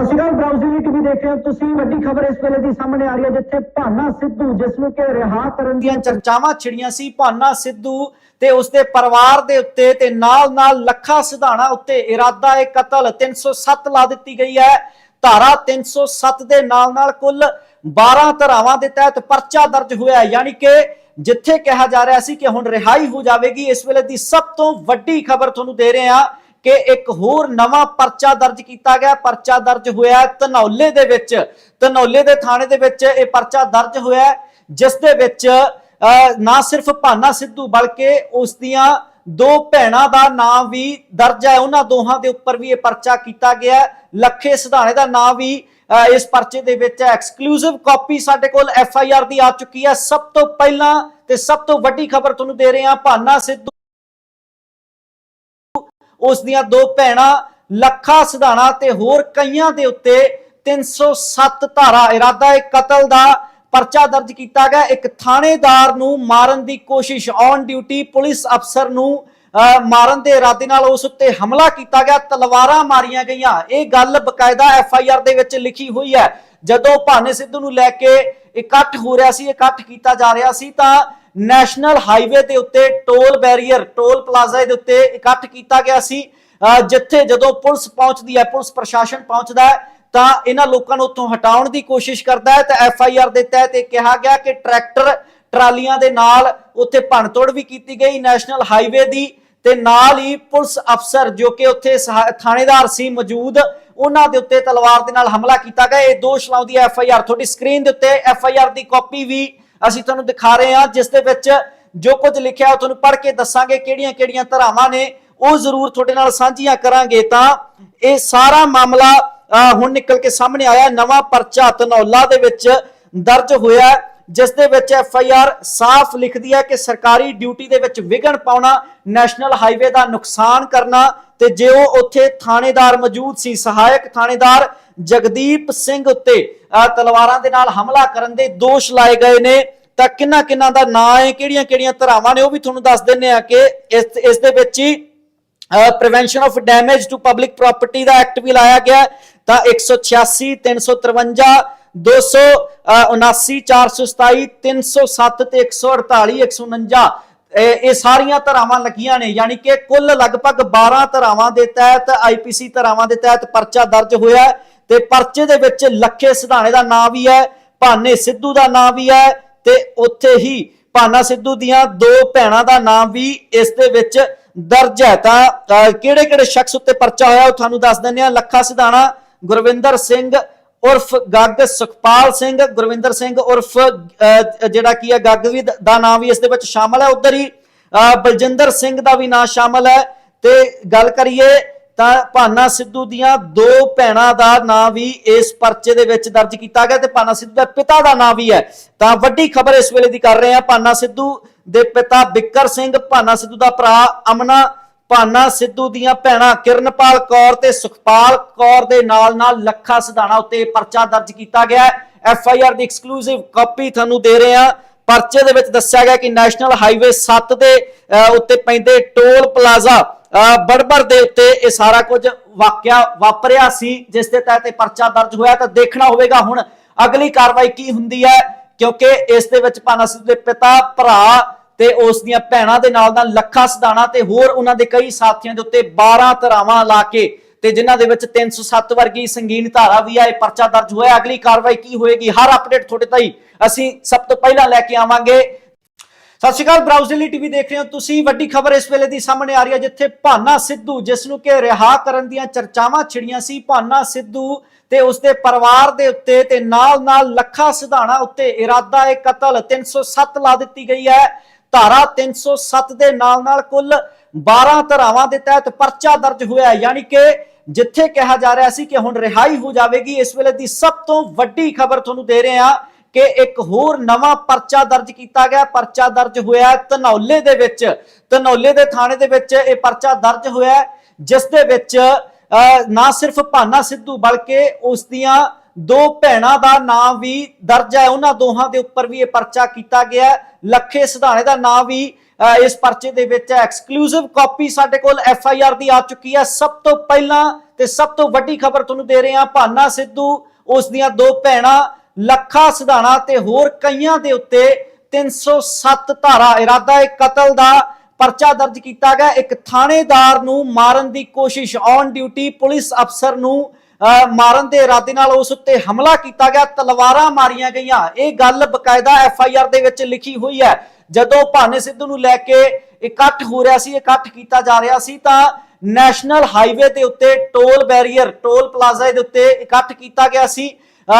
ਅਕਾਲ ਬਰਾਊਜ਼ਿੰਗ TV ਦੇਖ ਰਹੇ ਹੋ ਤੁਸੀਂ ਵੱਡੀ ਖਬਰ ਇਸ ਵੇਲੇ ਦੀ ਸਾਹਮਣੇ ਆ ਰਹੀ ਹੈ ਜਿੱਥੇ ਭਾਨਾ ਸਿੱਧੂ ਜਿਸ ਨੂੰ ਕਿ ਰਿਹਾ ਕਰਨ ਦੀਆਂ ਚਰਚਾਵਾਂ ਛਿੜੀਆਂ ਸੀ ਭਾਨਾ ਸਿੱਧੂ ਤੇ ਉਸਦੇ ਪਰਿਵਾਰ ਦੇ ਉੱਤੇ ਤੇ ਨਾਲ-ਨਾਲ ਲੱਖਾ ਸਿਧਾਣਾ ਉੱਤੇ ਇਰਾਦਾ ਇਹ ਕਤਲ 307 ਲਾ ਦਿੱਤੀ ਗਈ ਹੈ ਧਾਰਾ 307 ਦੇ ਨਾਲ-ਨਾਲ ਕੁੱਲ 12 ਧਾਰਾਵਾਂ ਦੇ ਤਹਿਤ ਪਰਚਾ ਦਰਜ ਹੋਇਆ। ਯਾਨੀ ਕਿ ਜਿੱਥੇ ਕਿਹਾ ਜਾ ਰਿਹਾ ਸੀ ਕਿ ਹੁਣ ਰਿਹਾਈ ਹੋ ਜਾਵੇਗੀ ਇਸ ਵੇਲੇ ਦੀ ਸਭ ਤੋਂ ਵੱਡੀ ਖਬਰ ਤੁਹਾਨੂੰ ਦੇ ਰਹੇ ਹਾਂ ਕਿ ਇੱਕ ਹੋਰ ਨਵਾਂ ਪਰਚਾ ਦਰਜ ਕੀਤਾ ਗਿਆ। ਪਰਚਾ ਦਰਜ ਹੋਇਆ ਹੈ ਧਨੌਲੇ ਦੇ ਵਿੱਚ। ਧਨੌਲੇ ਦੇ ਥਾਣੇ ਦੇ ਵਿੱਚ ਇਹ ਪਰਚਾ ਦਰਜ ਹੋਇਆ ਜਿਸ ਦੇ ਵਿੱਚ ਨਾ ਸਿਰਫ ਭਾਨਾ ਸਿੱਧੂ ਬਲਕਿ ਉਸ ਦੀਆਂ ਦੋ ਭੈਣਾਂ ਦਾ ਨਾਮ ਵੀ ਦਰਜ ਹੈ। ਉਹਨਾਂ ਦੋਹਾਂ ਦੇ ਉੱਪਰ ਵੀ ਇਹ ਪਰਚਾ ਕੀਤਾ ਗਿਆ ਲੱਖੇ ਸਿਧਾਣੇ ਦਾ ਨਾਮ ਵੀ ਅਹ, ਇਸ ਪਰਚੇ ਦੇ ਵਿੱਚ ਐਕਸਕਲੂਸਿਵ ਕਾਪੀ ਸਾਡੇ ਕੋਲ ਐਫ ਆਈ ਆਰ ਦੀ ਆ ਚੁੱਕੀ ਹੈ। ਸਭ ਤੋਂ ਪਹਿਲਾਂ ਤੇ ਸਭ ਤੋਂ ਵੱਡੀ ਖਬਰ ਤੁਹਾਨੂੰ ਦੇ ਰਹੇ ਹਾਂ ਭਾਨਾ ਸਿੱਧੂ ਉਸ ਦੀਆਂ ਦੋ ਭੈਣਾਂ ਲੱਖਾ ਸਿਧਾਣਾ ਤੇ ਹੋਰ ਕਈਆਂ ਦੇ ਉੱਤੇ 307 ਧਾਰਾ ਇਰਾਦਾ ਇਹ ਕਤਲ ਦਾ ਪਰਚਾ ਦਰਜ ਕੀਤਾ ਗਿਆ। ਇੱਕ ਥਾਣੇਦਾਰ ਨੂੰ ਮਾਰਨ ਦੀ ਕੋਸ਼ਿਸ਼ ਔਨ ਡਿਊਟੀ ਪੁਲਿਸ ਅਫਸਰ ਨੂੰ ਅਹ, ਮਾਰਨ ਦੇ ਇਰਾਦੇ ਨਾਲ ਉਸ ਉੱਤੇ ਹਮਲਾ ਕੀਤਾ ਗਿਆ। ਤਲਵਾਰਾਂ ਮਾਰੀਆਂ ਗਈਆਂ। ਇਹ ਗੱਲ ਬਕਾਇਦਾ ਐਫ ਆਈ ਆਰ ਦੇ ਵਿੱਚ ਲਿਖੀ ਹੋਈ ਹੈ। ਜਦੋਂ ਭਾਨੇ ਸਿੱਧੂ ਨੂੰ ਲੈ ਕੇ ਇਕੱਠ ਹੋ ਰਿਹਾ ਸੀ ਇਕੱਠ ਕੀਤਾ ਜਾ ਰਿਹਾ ਸੀ ਤਾਂ ਨੈਸ਼ਨਲ ਹਾਈਵੇ ਦੇ ਉੱਤੇ ਟੋਲ ਬੈਰੀਅਰ, ਟੋਲ ਪਲਾਜ਼ਾ ਦੇ ਉੱਤੇ ਇਕੱਠ ਕੀਤਾ ਗਿਆ ਸੀ। ਜਿੱਥੇ ਜਦੋਂ ਪੁਲਿਸ ਪਹੁੰਚਦੀ ਹੈ, ਪੁਲਿਸ ਪ੍ਰਸ਼ਾਸਨ ਪਹੁੰਚਦਾ ਹੈ, ਤਾਂ ਇਹਨਾਂ ਲੋਕਾਂ ਨੂੰ ਉੱਥੋਂ ਹਟਾਉਣ ਦੀ ਕੋਸ਼ਿਸ਼ ਕਰਦਾ ਹੈ। ਤਾਂ ਐਫ ਆਈ ਆਰ ਦੇ ਤਹਿਤ ਇਹ ਕਿਹਾ ਗਿਆ ਕਿ ਟਰੈਕਟਰ ਟਰਾਲੀਆਂ ਦੇ ਨਾਲ ਉੱਥੇ ਭੰਨਤੋੜ ਵੀ ਕੀਤੀ ਗਈ। ਨੈਸ਼ਨਲ ਹਾਈਵੇ ਦੀ ਤੇ ਨਾਲ ਹੀ ਪੁਲਿਸ ਅਫਸਰ ਜੋ ਕਿ ਉੱਥੇ ਸਹਾ- ਥਾਣੇਦਾਰ ਸੀ, ਮੌਜੂਦ, ਉਹਨਾਂ ਦੇ ਉੱਤੇ ਤਲਵਾਰ ਦੇ ਨਾਲ ਹਮਲਾ ਕੀਤਾ ਗਿਆ। ਇਹ ਦੋਸ਼ ਲਾਉਂਦੀ ਹੈ ਐਫ ਆਈ ਆਰ। ਤੁਹਾਡੀ ਸਕਰੀਨ ਦੇ ਉੱਤੇ ਐਫ ਆਈ ਆਰ ਦੀ ਕਾਪੀ ਵੀ ਅਸੀਂ ਤੁਹਾਨੂੰ ਦਿਖਾ ਰਹੇ ਹਾਂ ਜਿਸ ਦੇ ਵਿੱਚ ਜੋ ਕੁਝ ਲਿਖਿਆ ਉਹ ਤੁਹਾਨੂੰ ਪੜ੍ਹ ਕੇ ਦੱਸਾਂਗੇ ਕਿਹੜੀਆਂ-ਕਿਹੜੀਆਂ ਧਾਰਾਵਾਂ ਨੇ। ਉਹ ਜ਼ਰੂਰ ਤੁਹਾਡੇ ਨਾਲ ਸਾਂਝੀਆਂ ਕਰਾਂਗੇ ਤਾਂ ਇਹ ਸਾਰਾ ਮਾਮਲਾ ਹੁਣ ਨਿਕਲ ਕੇ ਸਾਹਮਣੇ ਆਇਆ। ਨਵਾਂ ਪਰਚਾ ਧਨੌਲਾ ਦੇ ਵਿੱਚ ਦਰਜ ਹੋਇਆ ਹੈ, ਜਿਸ ਦੇ ਵਿੱਚ ਐਫ ਆਈ ਆਰ ਸਾਫ਼ ਲਿਖਦੀ ਹੈ ਕਿ ਸਰਕਾਰੀ ਡਿਊਟੀ ਦੇ ਵਿੱਚ ਵਿਘਨ ਪਾਉਣਾ ਨੈਸ਼ਨਲ ਹਾਈਵੇ ਦਾ ਨੁਕਸਾਨ ਕਰਨਾ ਤੇ ਜੇ ਉਹ ਉੱਥੇ ਥਾਣੇਦਾਰ ਮੌਜੂਦ ਸੀ ਸਹਾਇਕ ਥਾਣੇਦਾਰ ਜਗਦੀਪ ਸਿੰਘ ਉੱਤੇ ਅਹ, ਤਲਵਾਰਾਂ ਦੇ ਨਾਲ ਹਮਲਾ ਕਰਨ ਦੇ ਦੋਸ਼ ਲਾਏ ਗਏ ਨੇ। ਤਾਂ ਕਿੰਨਾ ਕਿੰਨਾ ਦਾ ਨਾਂ ਹੈ ਕਿਹੜੀਆਂ ਕਿਹੜੀਆਂ ਧਾਰਾਵਾਂ ਨੇ ਉਹ ਵੀ ਤੁਹਾਨੂੰ ਦੱਸ ਦਿੰਨੇ ਆ ਕਿ ਇਸ ਇਸ ਦੇ ਵਿੱਚ ਹੀ prevention of damage to public property the act ਵੀ ਲਾਇਆ ਗਿਆ। ਹੈ। ਤਾਂ 186 353 279 427 307 ਤੇ 148 149 ਇਹ ਸਾਰੀਆਂ ਧਾਰਾਵਾਂ ਲੱਗੀਆਂ ਨੇ। ਯਾਨੀ ਕਿ ਕੁੱਲ ਲਗਭਗ 12 ਧਾਰਾਵਾਂ ਦੇ ਤਹਿਤ ਆਈਪੀਸੀ ਧਾਰਾਵਾਂ ਦੇ ਤਹਿਤ ਪਰਚਾ ਦਰਜ ਹੋਇਆ। ਤੇ ਪਰਚੇ ਦੇ ਵਿੱਚ ਲੱਖੇ ਸਿਧਾਣੇ ਦਾ ਨਾਂ ਵੀ ਹੈ, ਭਾਨੇ ਸਿੱਧੂ ਦਾ ਨਾਂ ਵੀ ਹੈ ਤੇ ਉੱਥੇ ਹੀ ਭਾਨਾ ਸਿੱਧੂ ਦੀਆਂ ਦੋ ਭੈਣਾਂ ਦਾ ਨਾਮ ਵੀ ਇਸ ਦੇ ਵਿੱਚ ਦਰਜ ਹੈ। ਤਾਂ ਕਿਹੜੇ ਕਿਹੜੇ ਸ਼ਖਸ ਉੱਤੇ ਪਰਚਾ ਹੋਇਆ ਉਹ ਤੁਹਾਨੂੰ ਦੱਸ ਦਿੰਦੇ ਆ ਲੱਖਾ ਸਿਧਾਣਾ, ਗੁਰਵਿੰਦਰ ਸਿੰਘ, ਉਰਫ ਗੱਗ ਸੁਖਪਾਲ ਸਿੰਘ, ਗੁਰਵਿੰਦਰ ਸਿੰਘ ਉਰਫ ਜਿਹੜਾ ਕੀ ਹੈ, ਗੱਗ ਵੀ ਦਾ ਨਾਮ ਵੀ ਇਸ ਦੇ ਵਿੱਚ ਸ਼ਾਮਲ ਹੈ। ਉਧਰ ਹੀ ਬਲਜਿੰਦਰ ਸਿੰਘ ਦਾ ਵੀ ਨਾਮ ਸ਼ਾਮਲ ਹੈ। ਤੇ ਗੱਲ ਕਰੀਏ ਤਾਂ ਭਾਨਾ ਸਿੱਧੂ ਦੀਆਂ ਦੋ ਭੈਣਾਂ ਦਾ ਨਾਂ ਵੀ ਇਸ ਪਰਚੇ ਦੇ ਵਿੱਚ ਦਰਜ ਕੀਤਾ ਗਿਆ ਤੇ ਭਾਨਾ ਸਿੱਧੂ ਦੇ ਪਿਤਾ ਦਾ ਨਾਂ ਵੀ ਹੈ। ਤਾਂ ਵੱਡੀ ਖਬਰ ਇਸ ਵੇਲੇ ਦੀ ਕਰ ਰਹੇ ਹਾਂ, ਭਾਨਾ ਸਿੱਧੂ ਦੇ ਪਿਤਾ ਬਿੱਕਰ ਸਿੰਘ, ਭਾਨਾ ਸਿੱਧੂ ਦਾ ਭਰਾ ਅਮਨਾ, ਭਾਨਾ ਸਿੱਧੂ ਦੀਆਂ ਭੈਣਾਂ ਕਿਰਨਪਾਲ ਕੌਰ ਤੇ ਸੁਖਪਾਲ ਕੌਰ ਦੇ ਨਾਲ ਨਾਲ ਲੱਖਾ ਸਿਧਾਣਾ ਉੱਤੇ ਪਰਚਾ ਦਰਜ ਕੀਤਾ ਗਿਆ ਐਫ ਆਈ ਆਰ ਦੀ ਐਕਸਕਲੂਸਿਵ ਕਾਪੀ ਤੁਹਾਨੂੰ ਦੇ ਰਹੇ ਹਾਂ। ਪਰਚੇ ਦੇ ਵਿੱਚ ਦੱਸਿਆ ਗਿਆ ਕਿ ਨੈਸ਼ਨਲ ਹਾਈਵੇ 7 ਦੇ ਉੱਤੇ ਪੈਂਦੇ ਟੋਲ ਪਲਾਜ਼ਾ ਬੜਬੜ ਦੇ ਉੱਤੇ ਇਹ ਸਾਰਾ ਕੁਝ ਵਾਕਿਆ ਵਾਪਰਿਆ ਸੀ, ਜਿਸ ਦੇ ਤਹਿਤ ਪਰਚਾ ਦਰਜ ਹੋਇਆ। ਤਾਂ ਦੇਖਣਾ ਹੋਵੇਗਾ ਹੁਣ ਅਗਲੀ ਕਾਰਵਾਈ ਕੀ ਹੁੰਦੀ ਹੈ, ਕਿਉਂਕਿ ਇਸ ਦੇ ਵਿੱਚ ਭਾਨਾ ਸਿੱਧੂ ਦੇ ਪਿਤਾ, ਭਰਾ ਤੇ ਉਸ ਦੀਆਂ ਭੈਣਾਂ ਦੇ ਨਾਲ ਨਾਲ ਲੱਖਾ ਸਦਾਣਾ ਤੇ ਹੋਰ ਉਹਨਾਂ ਦੇ ਕਈ ਸਾਥੀਆਂ ਦੇ ਉੱਤੇ 12 ਧਾਰਾਵਾਂ ਲਾ ਕੇ ਤੇ ਜਿਨ੍ਹਾਂ ਦੇ ਵਿੱਚ 307 ਵਰਗੀ ਸੰਗੀਨ ਧਾਰਾ ਵੀ ਆ, ਇਹ ਪਰਚਾ ਦਰਜ ਹੋਇਆ। ਅਗਲੀ ਕਾਰਵਾਈ ਕੀ ਹੋਏਗੀ? ਹਰ ਅਪਡੇਟ ਤੁਹਾਡੇ ਤਾਈ ਅਸੀਂ ਸਭ ਤੋਂ ਪਹਿਲਾਂ ਲੈ ਕੇ ਆਵਾਂਗੇ। ਸਤਿ ਸ਼੍ਰੀ ਅਕਾਲ ਬਰਾਊਜ਼ਲੀ ਟੀਵੀ ਦੇਖ ਰਹੇ ਹੋ ਤੁਸੀਂ। ਵੱਡੀ ਖਬਰ ਇਸ ਵੇਲੇ ਦੀ ਸਾਹਮਣੇ ਆ ਰਹੀ ਹੈ, ਜਿੱਥੇ ਭਾਨਾ ਸਿੱਧੂ, ਜਿਸ ਨੂੰ ਕਿ ਰਿਹਾ ਕਰਨ ਦੀਆਂ ਚਰਚਾਵਾਂ ਛਿੜੀਆਂ ਸੀ, ਭਾਨਾ ਸਿੱਧੂ ਤੇ ਉਸਦੇ ਪਰਿਵਾਰ ਦੇ ਉੱਤੇ ਤੇ ਨਾਲ ਨਾਲ ਲੱਖਾ ਸਿਧਾਣਾ ਉੱਤੇ ਇਰਾਦਾ ਏ ਕਤਲ 307 ਲਾ ਦਿੱਤੀ ਗਈ ਹੈ। ਧਾਰਾ 307 ਦੇ ਨਾਲ ਨਾਲ ਕੁੱਲ 12 ਧਾਰਾਵਾਂ ਦੇ ਤਹਿਤ ਪਰਚਾ ਦਰਜ ਹੋਇਆ ਯਾਨੀ ਕਿ ਜਿੱਥੇ ਕਿਹਾ ਜਾ ਰਿਹਾ ਸੀ ਕਿ ਹੁਣ ਰਿਹਾਈ ਹੋ ਜਾਵੇਗੀ। ਇਸ ਵੇਲੇ ਦੀ ਸਭ ਤੋਂ ਵੱਡੀ ਖਬਰ ਤੁਹਾਨੂੰ ਦੇ ਰਹੇ ਹਾਂ। ਕਿ ਇੱਕ ਹੋਰ ਨਵਾਂ ਪਰਚਾ ਦਰਜ ਕੀਤਾ ਗਿਆ। ਪਰਚਾ ਦਰਜ ਹੋਇਆ ਧਨੌਲੇ ਦੇ ਵਿੱਚ। ਧਨੌਲੇ ਦੇ ਥਾਣੇ ਦੇ ਵਿੱਚ ਇਹ ਪਰਚਾ ਦਰਜ ਹੋਇਆ ਜਿਸ ਦੇ ਵਿੱਚ ਨਾ ਸਿਰਫ ਭਾਨਾ ਸਿੱਧੂ ਬਲਕਿ ਉਸ ਦੀਆਂ ਦੋ ਭੈਣਾਂ ਦਾ ਨਾਮ ਵੀ ਦਰਜ ਹੈ। ਉਹਨਾਂ ਦੋਹਾਂ ਦੇ ਉੱਪਰ ਵੀ ਇਹ ਪਰਚਾ ਕੀਤਾ ਗਿਆ ਲੱਖੇ ਸਿਧਾਣੇ ਦਾ ਨਾਮ ਵੀ ਅਹ, ਇਸ ਪਰਚੇ ਦੇ ਵਿੱਚ ਐਕਸਕਲੂਸਿਵ ਕਾਪੀ ਸਾਡੇ ਕੋਲ ਐਫ ਆਈ ਆਰ ਦੀ ਆ ਚੁੱਕੀ ਹੈ। ਸਭ ਤੋਂ ਪਹਿਲਾਂ ਤੇ ਸਭ ਤੋਂ ਵੱਡੀ ਖਬਰ ਤੁਹਾਨੂੰ ਦੇ ਰਹੇ ਹਾਂ ਭਾਨਾ ਸਿੱਧੂ ਉਸ ਦੀਆਂ ਦੋ ਭੈਣਾਂ ਲੱਖਾ ਸਿਧਾਣਾ ਤੇ ਹੋਰ ਕਈਆਂ ਦੇ ਉੱਤੇ 307 ਧਾਰਾ ਇਰਾਦਾ ਇੱਕ ਕਤਲ ਦਾ ਪਰਚਾ ਦਰਜ ਕੀਤਾ ਗਿਆ। ਇੱਕ ਥਾਣੇਦਾਰ ਨੂੰ ਮਾਰਨ ਦੀ ਕੋਸ਼ਿਸ਼, ਔਨ ਡਿਊਟੀ ਪੁਲਿਸ ਅਫਸਰ ਨੂੰ ਮਾਰਨ ਦੇ ਇਰਾਦੇ ਨਾਲ ਉਸ ਉੱਤੇ ਹਮਲਾ ਕੀਤਾ ਗਿਆ। ਤਲਵਾਰਾਂ ਮਾਰੀਆਂ ਗਈਆਂ। ਇਹ ਗੱਲ ਬਕਾਇਦਾ ਐਫ ਆਈ ਆਰ ਦੇ ਵਿੱਚ ਲਿਖੀ ਹੋਈ ਹੈ। ਜਦੋਂ ਭਾਨੇ ਸਿੱਧੂ ਨੂੰ ਲੈ ਕੇ ਇਕੱਠ ਹੋ ਰਿਹਾ ਸੀ, ਇਕੱਠ ਕੀਤਾ ਜਾ ਰਿਹਾ ਸੀ, ਤਾਂ ਨੈਸ਼ਨਲ ਹਾਈਵੇ ਦੇ ਉੱਤੇ ਟੋਲ ਬੈਰੀਅਰ, ਟੋਲ ਪਲਾਜ਼ਾ ਦੇ ਉੱਤੇ ਇਕੱਠ ਕੀਤਾ ਗਿਆ ਸੀ।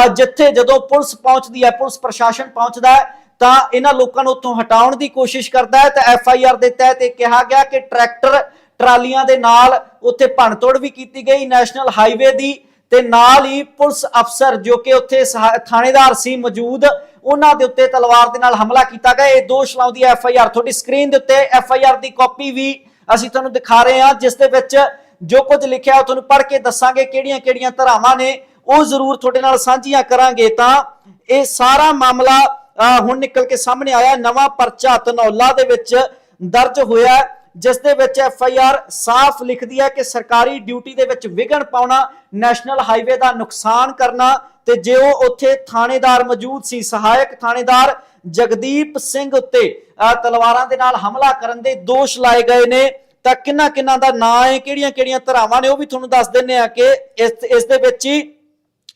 ਜਿੱਥੇ ਜਦੋਂ ਪੁਲਿਸ ਪਹੁੰਚਦੀ ਹੈ, ਪੁਲਿਸ ਪ੍ਰਸ਼ਾਸਨ ਪਹੁੰਚਦਾ ਹੈ, ਤਾਂ ਇਹਨਾਂ ਲੋਕਾਂ ਨੂੰ ਉੱਥੋਂ ਹਟਾਉਣ ਦੀ ਕੋਸ਼ਿਸ਼ ਕਰਦਾ ਹੈ ਤੇ ਐਫ ਆਈ ਆਰ ਦੇ ਤਹਿਤ ਇਹ ਕਿਹਾ ਗਿਆ ਕਿ ਟਰੈਕਟਰ ਟਰਾਲੀਆਂ ਦੇ ਨਾਲ ਉੱਥੇ ਭੰਨਤੋੜ ਵੀ ਕੀਤੀ ਗਈ, ਨੈਸ਼ਨਲ ਹਾਈਵੇ ਦੀ ਤੇ ਨਾਲ ਹੀ ਪੁਲਿਸ ਅਫਸਰ ਜੋ ਕਿ ਉੱਥੇ ਸਹਾ- ਥਾਣੇਦਾਰ ਸੀ ਮੌਜੂਦ, ਉਹਨਾਂ ਦੇ ਉੱਤੇ ਤਲਵਾਰ ਦੇ ਨਾਲ ਹਮਲਾ ਕੀਤਾ ਗਿਆ। ਇਹ ਦੋਸ਼ ਲਾਉਂਦੀ ਹੈ ਐਫ ਆਈ ਆਰ। ਤੁਹਾਡੀ ਸਕਰੀਨ ਦੇ ਉੱਤੇ ਐਫ ਆਈ ਆਰ ਦੀ ਕਾਪੀ ਵੀ ਅਸੀਂ ਤੁਹਾਨੂੰ ਦਿਖਾ ਰਹੇ ਹਾਂ, ਜਿਸ ਦੇ ਵਿੱਚ ਜੋ ਕੁਝ ਲਿਖਿਆ ਉਹ ਤੁਹਾਨੂੰ ਪੜ੍ਹ ਕੇ ਦੱਸਾਂਗੇ ਕਿਹੜੀਆਂ-ਕਿਹੜੀਆਂ ਧਾਰਾਵਾਂ ਨੇ ਉਹ ਜ਼ਰੂਰ ਤੁਹਾਡੇ ਨਾਲ ਸਾਂਝੀਆਂ ਕਰਾਂਗੇ ਤਾਂ ਇਹ ਸਾਰਾ ਮਾਮਲਾ ਹੁਣ ਨਿਕਲ ਕੇ ਸਾਹਮਣੇ ਆਇਆ। ਨਵਾਂ ਪਰਚਾ ਧਨੌਲਾ ਦੇ ਵਿੱਚ ਦਰਜ ਹੋਇਆ ਜਿਸ ਦੇ ਵਿੱਚ ਐਫ ਆਈ ਆਰ ਸਾਫ਼ ਲਿਖਦੀ ਹੈ ਕਿ ਸਰਕਾਰੀ ਡਿਊਟੀ ਦੇ ਵਿੱਚ ਵਿਘਨ ਪਾਉਣਾ ਨੈਸ਼ਨਲ ਹਾਈਵੇ ਦਾ ਨੁਕਸਾਨ ਕਰਨਾ ਤੇ ਜੇ ਉਹ ਉੱਥੇ ਥਾਣੇਦਾਰ ਮੌਜੂਦ ਸੀ ਸਹਾਇਕ ਥਾਣੇਦਾਰ ਜਗਦੀਪ ਸਿੰਘ ਉੱਤੇ ਅਹ, ਤਲਵਾਰਾਂ ਦੇ ਨਾਲ ਹਮਲਾ ਕਰਨ ਦੇ ਦੋਸ਼ ਲਾਏ ਗਏ ਨੇ ਤਾਂ ਕਿੰਨਾ ਕਿੰਨਾ ਦਾ ਨਾਂ ਹੈ ਕਿਹੜੀਆਂ ਕਿਹੜੀਆਂ ਧਾਰਾਵਾਂ ਨੇ ਉਹ ਵੀ ਤੁਹਾਨੂੰ ਦੱਸ ਦਿੰਨੇ ਆ ਕਿ ਇਸ ਇਸ ਦੇ ਵਿੱਚ ਹੀ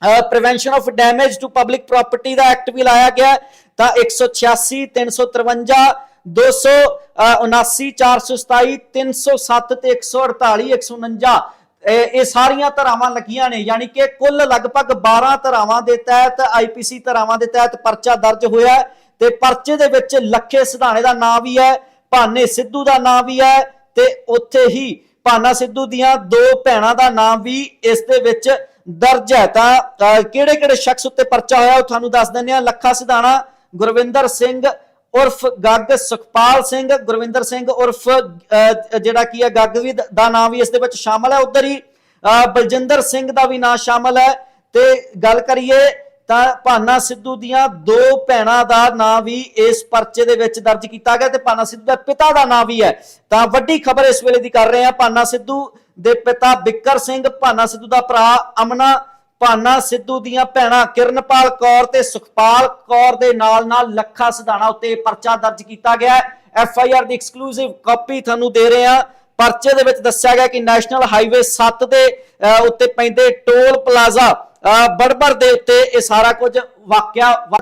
prevention of damage to public property the act ਵੀ ਲਾਇਆ ਗਿਆ ਹੈ। ਤਾਂ 186 353 279 427 307 ਤੇ 148 149 ਇਹ ਇਹ ਸਾਰੀਆਂ ਧਾਰਾਵਾਂ ਲੱਗੀਆਂ ਨੇ ਯਾਨੀ ਕਿ ਕੁੱਲ ਲਗਭਗ 12 ਧਾਰਾਵਾਂ ਦੇ ਤਹਿਤ ਆਈਪੀਸੀ ਧਾਰਾਵਾਂ ਦੇ ਤਹਿਤ ਪਰਚਾ ਦਰਜ ਹੋਇਆ ਹੈ ਤੇ ਪਰਚੇ ਦੇ ਵਿੱਚ ਲੱਖੇ ਸਿਧਾਣੇ ਦਾ ਨਾਮ ਵੀ ਹੈ, ਭਾਨੇ ਸਿੱਧੂ ਦਾ ਨਾਮ ਵੀ ਹੈ ਤੇ ਉੱਥੇ ਹੀ ਭਾਨਾ ਸਿੱਧੂ ਦੀਆਂ ਦੋ ਭੈਣਾਂ ਦਾ ਨਾਮ ਵੀ ਇਸ ਦੇ ਵਿੱਚ ਦਰਜ ਹੈ ਤਾਂ ਕਿਹੜੇ ਕਿਹੜੇ ਸ਼ਖਸ ਉੱਤੇ ਪਰਚਾ ਹੋਇਆ ਉਹ ਤੁਹਾਨੂੰ ਦੱਸ ਦਿੰਦੇ ਆ ਲੱਖਾ ਸਿਧਾਣਾ ਗੁਰਵਿੰਦਰ ਸਿੰਘ ਉਰਫ ਗੱਗ ਸੁਖਪਾਲ ਸਿੰਘ ਗੁਰਵਿੰਦਰ ਸਿੰਘ ਉਰਫ ਜਿਹੜਾ ਕੀ ਹੈ ਗੱਗ ਵੀ ਦਾ ਨਾਮ ਵੀ ਇਸ ਦੇ ਵਿੱਚ ਸ਼ਾਮਲ ਹੈ। ਉਧਰ ਹੀ ਅਹ, ਬਲਜਿੰਦਰ ਸਿੰਘ ਦਾ ਵੀ ਨਾਮ ਸ਼ਾਮਲ ਹੈ। ਤੇ ਗੱਲ ਕਰੀਏ ਤਾਂ ਭਾਨਾ ਸਿੱਧੂ ਦੀਆਂ ਦੋ ਭੈਣਾਂ ਦਾ ਨਾਂ ਵੀ ਇਸ ਪਰਚੇ ਦੇ ਵਿੱਚ ਦਰਜ ਕੀਤਾ ਗਿਆ ਤੇ ਭਾਨਾ ਸਿੱਧੂ ਦੇ ਪਿਤਾ ਦਾ ਨਾਂ ਵੀ ਹੈ। ਤਾਂ ਵੱਡੀ ਖਬਰ ਇਸ ਵੇਲੇ ਦੀ ਕਰ ਰਹੇ ਹਾਂ। ਭਾਨਾ ਸਿੱਧੂ ਦੇ ਪਿਤਾ ਬਿੱਕਰ ਸਿੰਘ ਭਾਨਾ ਸਿੱਧੂ ਦਾ ਭਰਾ ਅਮਨਾ ਭਾਨਾ ਸਿੱਧੂ ਦੀਆਂ ਭੈਣਾਂ ਕਿਰਨਪਾਲ ਕੌਰ ਤੇ ਸੁਖਪਾਲ ਕੌਰ ਦੇ ਨਾਲ ਨਾਲ ਲੱਖਾ ਸਿਧਾਣਾ ਉੱਤੇ ਪਰਚਾ ਦਰਜ ਕੀਤਾ ਗਿਆ ਹੈ। ਐਫ ਆਈ ਆਰ ਦੀ ਐਕਸਕਲੂਸਿਵ ਕਾਪੀ ਤੁਹਾਨੂੰ ਦੇ ਰਹੇ ਹਾਂ। ਪਰਚੇ ਦੇ ਵਿੱਚ ਦੱਸਿਆ ਗਿਆ ਕਿ ਨੈਸ਼ਨਲ ਹਾਈਵੇ 7 ਦੇ ਅਹ, ਉੱਤੇ ਪੈਂਦੇ ਟੋਲ ਪਲਾਜ਼ਾ ਅਹ, ਬੜਬੜ ਦੇ ਉੱਤੇ ਇਹ ਸਾਰਾ ਕੁਝ ਵਾਕਿਆ ਵਾ-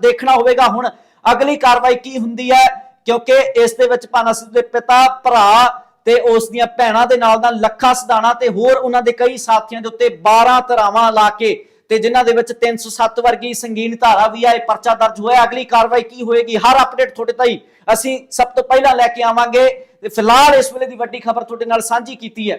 ਦੇਖਣਾ ਹੋਵੇਗਾ। ਹੁਣ ਅਗਲੀ ਕਾਰਵਾਈ ਕੀ ਹੁੰਦੀ ਹੈ? ਕਿਉਂਕਿ ਇਸ ਦੇ ਵਿੱਚ ਭਾਨਾ ਸਿੱਧੂ ਦੇ ਪਿਤਾ ਭਰਾ ਤੇ ਉਸ ਦੀਆਂ ਭੈਣਾਂ ਦੇ ਨਾਲ ਨਾਲ ਲੱਖਾ ਸਦਾਣਾ ਤੇ ਹੋਰ ਉਹਨਾਂ ਦੇ ਕਈ ਸਾਥੀਆਂ ਦੇ ਉੱਤੇ 12 ਧਰਾਵਾਂ ਲਾ ਕੇ ਤੇ ਜਿਨ੍ਹਾਂ ਦੇ ਵਿੱਚ 307 ਵਰਗੀ ਸੰਗੀਨ ਧਾਰਾ ਵੀ ਆਏ ਪਰਚਾ ਦਰਜ ਹੋਇਆ। ਅਗਲੀ ਕਾਰਵਾਈ ਕੀ ਹੋਏਗੀ? ਹਰ ਅਪਡੇਟ ਤੁਹਾਡੇ ਤਾਈ ਅਸੀਂ ਸਭ ਤੋਂ ਪਹਿਲਾਂ ਲੈ ਕੇ ਆਵਾਂਗੇ। ਤੇ ਫਿਲਹਾਲ ਇਸ ਵੇਲੇ ਦੀ ਵੱਡੀ ਖਬਰ ਤੁਹਾਡੇ ਨਾਲ ਸਾਂਝੀ ਕੀਤੀ ਹੈ।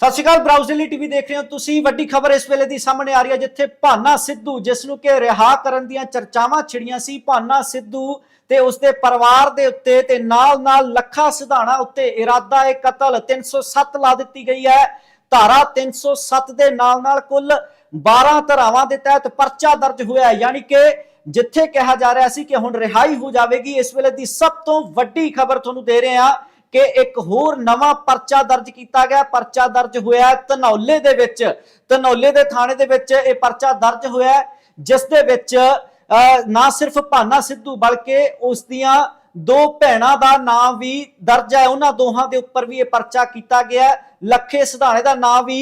ਸਤਿ ਸ਼੍ਰੀ ਅਕਾਲ ਬਰਾਊਜ਼ਲੀ ਟੀਵੀ ਦੇਖ ਰਹੇ ਹੋ ਤੁਸੀਂ। ਵੱਡੀ ਖਬਰ ਇਸ ਵੇਲੇ ਦੀ ਸਾਹਮਣੇ ਆ ਰਹੀ ਹੈ ਜਿੱਥੇ ਭਾਨਾ ਸਿੱਧੂ, ਜਿਸ ਨੂੰ ਕਿ ਰਿਹਾ ਕਰਨ ਦੀਆਂ ਚਰਚਾਵਾਂ ਛਿੜੀਆਂ ਸੀ, ਭਾਨਾ ਸਿੱਧੂ ਤੇ ਉਸਦੇ ਪਰਿਵਾਰ ਦੇ ਉੱਤੇ ਤੇ ਨਾਲ ਨਾਲ ਲੱਖਾ ਸਿਧਾਣਾ ਉੱਤੇ ਇਰਾਦਾ ਇਹ ਕਤਲ। 307 ਲਾ ਦਿੱਤੀ ਗਈ ਹੈ। ਧਾਰਾ 307 ਦੇ ਨਾਲ ਨਾਲ ਕੁੱਲ 12 ਧਾਰਾਵਾਂ ਦੇ ਤਹਿਤ ਪਰਚਾ ਦਰਜ ਹੋਇਆ ਯਾਨੀ ਕਿ ਜਿੱਥੇ ਕਿਹਾ ਜਾ ਰਿਹਾ ਸੀ ਕਿ ਹੁਣ ਰਿਹਾਈ ਹੋ ਜਾਵੇਗੀ ਇਸ ਵੇਲੇ ਦੀ ਸਭ ਤੋਂ ਵੱਡੀ ਖਬਰ ਤੁਹਾਨੂੰ ਦੇ ਰਹੇ ਹਾਂ ਕਿ ਇੱਕ ਹੋਰ ਨਵਾਂ ਪਰਚਾ ਦਰਜ ਕੀਤਾ ਗਿਆ। ਪਰਚਾ ਦਰਜ ਹੋਇਆ ਧਨੌਲੇ ਦੇ ਵਿੱਚ। ਧਨੌਲੇ ਦੇ ਥਾਣੇ ਦੇ ਵਿੱਚ ਇਹ ਪਰਚਾ ਦਰਜ ਹੋਇਆ ਹੈ, ਜਿਸ ਦੇ ਵਿੱਚ ਨਾ ਸਿਰਫ ਭਾਨਾ ਸਿੱਧੂ, ਬਲਕਿ ਉਸ ਦੀਆਂ ਦੋ ਭੈਣਾਂ ਦਾ ਨਾਮ ਵੀ ਦਰਜ ਹੈ। ਉਹਨਾਂ ਦੋਹਾਂ ਦੇ ਉੱਪਰ ਵੀ ਇਹ ਪਰਚਾ ਕੀਤਾ ਗਿਆ ਲੱਖੇ ਸਿਧਾਣੇ ਦਾ ਨਾਮ ਵੀ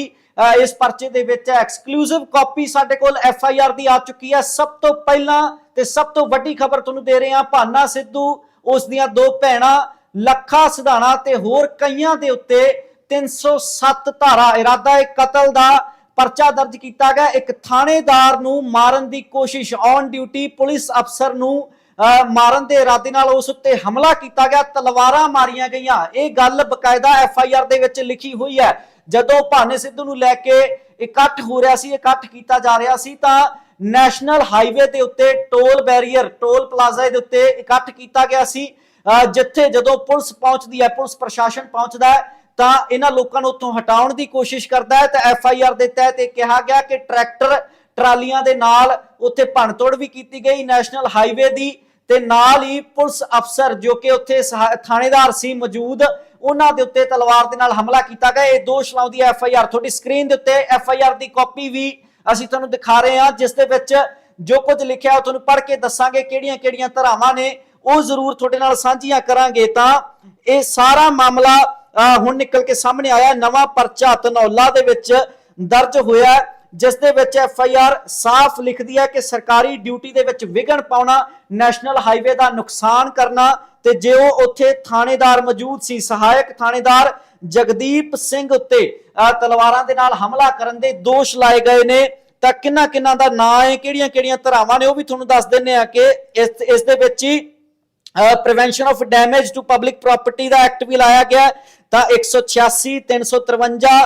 ਇਸ ਪਰਚੇ ਦੇ ਵਿੱਚ ਐਕਸਕਲੂਸਿਵ ਕਾਪੀ ਸਾਡੇ ਕੋਲ ਐਫ ਆਈ ਆਰ ਦੀ ਆ ਚੁੱਕੀ ਹੈ। ਸਭ ਤੋਂ ਪਹਿਲਾਂ ਤੇ ਸਭ ਤੋਂ ਵੱਡੀ ਖਬਰ ਤੁਹਾਨੂੰ ਦੇ ਰਹੇ ਹਾਂ, ਭਾਨਾ ਸਿੱਧੂ, ਉਸ ਦੀਆਂ ਦੋ ਭੈਣਾਂ, ਲੱਖਾ ਸਿਧਾਣਾ ਤੇ ਹੋਰ ਕਈਆਂ ਦੇ ਉੱਤੇ 307 ਧਾਰਾ। ਇਰਾਦਾ ਏ ਕਤਲ ਦਾ। ਪਰਚਾ ਦਰਜ ਕੀਤਾ ਗਿਆ। ਇੱਕ ਥਾਣੇਦਾਰ ਨੂੰ ਮਾਰਨ ਦੀ ਕੋਸ਼ਿਸ਼ ਔਨ ਡਿਊਟੀ ਪੁਲਿਸ ਅਫਸਰ ਨੂੰ ਮਾਰਨ ਦੇ ਇਰਾਦੇ ਨਾਲ ਉਸ ਉੱਤੇ ਹਮਲਾ ਕੀਤਾ ਗਿਆ। ਤਲਵਾਰਾਂ ਮਾਰੀਆਂ ਗਈਆਂ। ਇਹ ਗੱਲ ਬਕਾਇਦਾ ਐਫ ਆਈ ਆਰ ਦੇ ਵਿੱਚ ਲਿਖੀ ਹੋਈ ਹੈ। ਜਦੋਂ ਭਾਨੇ ਸਿੱਧੂ ਨੂੰ ਲੈ ਕੇ ਇਕੱਠ ਹੋ ਰਿਹਾ ਸੀ, ਇਕੱਠ ਕੀਤਾ ਜਾ ਰਿਹਾ ਸੀ, ਤਾਂ ਨੈਸ਼ਨਲ ਹਾਈਵੇ ਦੇ ਉੱਤੇ ਟੋਲ ਬੈਰੀਅਰ, ਟੋਲ ਪਲਾਜ਼ਾ ਦੇ ਉੱਤੇ ਇਕੱਠ ਕੀਤਾ ਗਿਆ ਸੀ। ਅਹ ਜਿੱਥੇ ਜਦੋਂ ਪੁਲਿਸ ਪਹੁੰਚਦੀ ਹੈ, ਪੁਲਿਸ ਪ੍ਰਸ਼ਾਸਨ ਪਹੁੰਚਦਾ ਹੈ ਤਾਂ ਇਹਨਾਂ ਲੋਕਾਂ ਨੂੰ ਉੱਥੋਂ ਹਟਾਉਣ ਦੀ ਕੋਸ਼ਿਸ਼ ਕਰਦਾ ਹੈ ਤਾਂ ਐਫ ਆਈ ਆਰ ਦੇ ਤਹਿਤ ਇਹ ਕਿਹਾ ਗਿਆ ਕਿ ਟਰੈਕਟਰ ਟਰਾਲੀਆਂ ਦੇ ਨਾਲ ਉੱਥੇ ਭੰਨਤੋੜ ਵੀ ਕੀਤੀ ਗਈ, ਨੈਸ਼ਨਲ ਹਾਈਵੇ ਦੀ ਤੇ ਨਾਲ ਹੀ ਪੁਲਿਸ ਅਫਸਰ ਜੋ ਕਿ ਉੱਥੇ ਸਹਾ- ਥਾਣੇਦਾਰ ਸੀ ਮੌਜੂਦ, ਉਹਨਾਂ ਦੇ ਉੱਤੇ ਤਲਵਾਰ ਦੇ ਨਾਲ ਹਮਲਾ ਕੀਤਾ ਗਿਆ। ਇਹ ਦੋਸ਼ ਲਾਉਂਦੀ ਹੈ ਐਫ ਆਈ ਆਰ ਤੁਹਾਡੀ ਸਕਰੀਨ ਦੇ ਉੱਤੇ, ਐਫ ਆਈ ਆਰ ਦੀ ਕਾਪੀ ਵੀ ਅਸੀਂ ਤੁਹਾਨੂੰ ਦਿਖਾ ਰਹੇ ਹਾਂ, ਜਿਸ ਦੇ ਵਿੱਚ ਜੋ ਕੁਝ ਲਿਖਿਆ ਉਹ ਤੁਹਾਨੂੰ ਪੜ੍ਹ ਕੇ ਦੱਸਾਂਗੇ ਕਿਹੜੀਆਂ-ਕਿਹੜੀਆਂ ਧਾਰਾਵਾਂ ਨੇ, ਉਹ ਜ਼ਰੂਰ ਤੁਹਾਡੇ ਨਾਲ ਸਾਂਝੀਆਂ ਕਰਾਂਗੇ ਤਾਂ ਇਹ ਸਾਰਾ ਮਾਮਲਾ ਹੁਣ ਨਿਕਲ ਕੇ ਸਾਹਮਣੇ ਆਇਆ ਨਵਾਂ ਪਰਚਾ ਧਨੌਲਾ ਦੇ ਵਿੱਚ ਦਰਜ ਹੋਇਆ ਹੈ, ਜਿਸ ਦੇ ਵਿੱਚ ਐਫ ਆਈ ਆਰ ਸਾਫ਼ ਲਿਖਦੀ ਹੈ ਕਿ ਸਰਕਾਰੀ ਡਿਊਟੀ ਦੇ ਵਿੱਚ ਵਿਘਨ ਪਾਉਣਾ ਨੈਸ਼ਨਲ ਹਾਈਵੇ ਦਾ ਨੁਕਸਾਨ ਕਰਨਾ ਤੇ ਜੇ ਉਹ ਉੱਥੇ ਥਾਣੇਦਾਰ ਮੌਜੂਦ ਸੀ ਸਹਾਇਕ ਥਾਣੇਦਾਰ ਜਗਦੀਪ ਸਿੰਘ ਉੱਤੇ ਅਹ, ਤਲਵਾਰਾਂ ਦੇ ਨਾਲ ਹਮਲਾ ਕਰਨ ਦੇ ਦੋਸ਼ ਲਾਏ ਗਏ ਨੇ। ਤਾਂ ਕਿੰਨਾ ਕਿੰਨਾ ਦਾ ਨਾਂ ਹੈ ਕਿਹੜੀਆਂ ਕਿਹੜੀਆਂ ਧਾਰਾਵਾਂ ਨੇ ਉਹ ਵੀ ਤੁਹਾਨੂੰ ਦੱਸ ਦਿੰਨੇ ਆ ਕਿ ਇਸ ਇਸ ਦੇ ਵਿੱਚ ਹੀ prevention of damage to public property the act ਵੀ ਲਾਇਆ ਗਿਆ। ਤਾਂ 186 353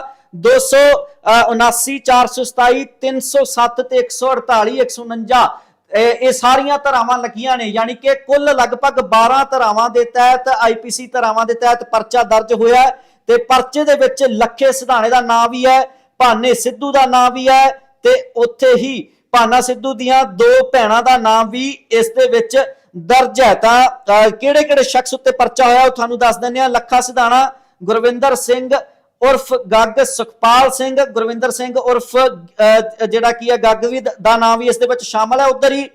279 427 307 ਤੇ 148 149 ਇਹ ਇਹ ਸਾਰੀਆਂ ਧਾਰਾਵਾਂ ਲੱਗੀਆਂ ਨੇ, ਯਾਨੀ ਕਿ ਕੁੱਲ ਲਗਭਗ 12 ਧਾਰਾਵਾਂ ਦੇ ਤਹਿਤ ਆਈਪੀਸੀ ਧਾਰਾਵਾਂ ਦੇ ਤਹਿਤ ਪਰਚਾ ਦਰਜ ਹੋਇਆ ਹੈ ਤੇ ਪਰਚੇ ਦੇ ਵਿੱਚ ਲੱਖੇ ਸਿਧਾਣੇ ਦਾ ਨਾਮ ਵੀ ਹੈ, ਭਾਨੇ ਸਿੱਧੂ ਦਾ ਨਾਮ ਵੀ ਹੈ ਤੇ ਉੱਥੇ ਹੀ ਭਾਨਾ ਸਿੱਧੂ ਦੀਆਂ ਦੋ ਭੈਣਾਂ ਦਾ ਨਾਮ ਵੀ ਇਸ ਦੇ ਵਿੱਚ ਦਰਜ ਹੈ। ਤਾਂ ਕਿਹੜੇ ਕਿਹੜੇ ਸ਼ਖਸ ਉੱਤੇ ਪਰਚਾ ਹੋਇਆ ਉਹ ਤੁਹਾਨੂੰ ਦੱਸ ਦਿੰਦੇ ਆ ਲੱਖਾ ਸਿਧਾਣਾ ਗੁਰਵਿੰਦਰ ਸਿੰਘ ਉਰਫ ਗੱਗ ਸੁਖਪਾਲ ਸਿੰਘ। ਗੁਰਵਿੰਦਰ ਸਿੰਘ ਉਰਫ ਜਿਹੜਾ ਕੀ ਹੈ, ਗੱਗ ਵੀ ਦਾ ਨਾਮ ਵੀ ਇਸ ਦੇ ਵਿੱਚ ਸ਼ਾਮਲ ਹੈ। ਉਧਰ ਹੀ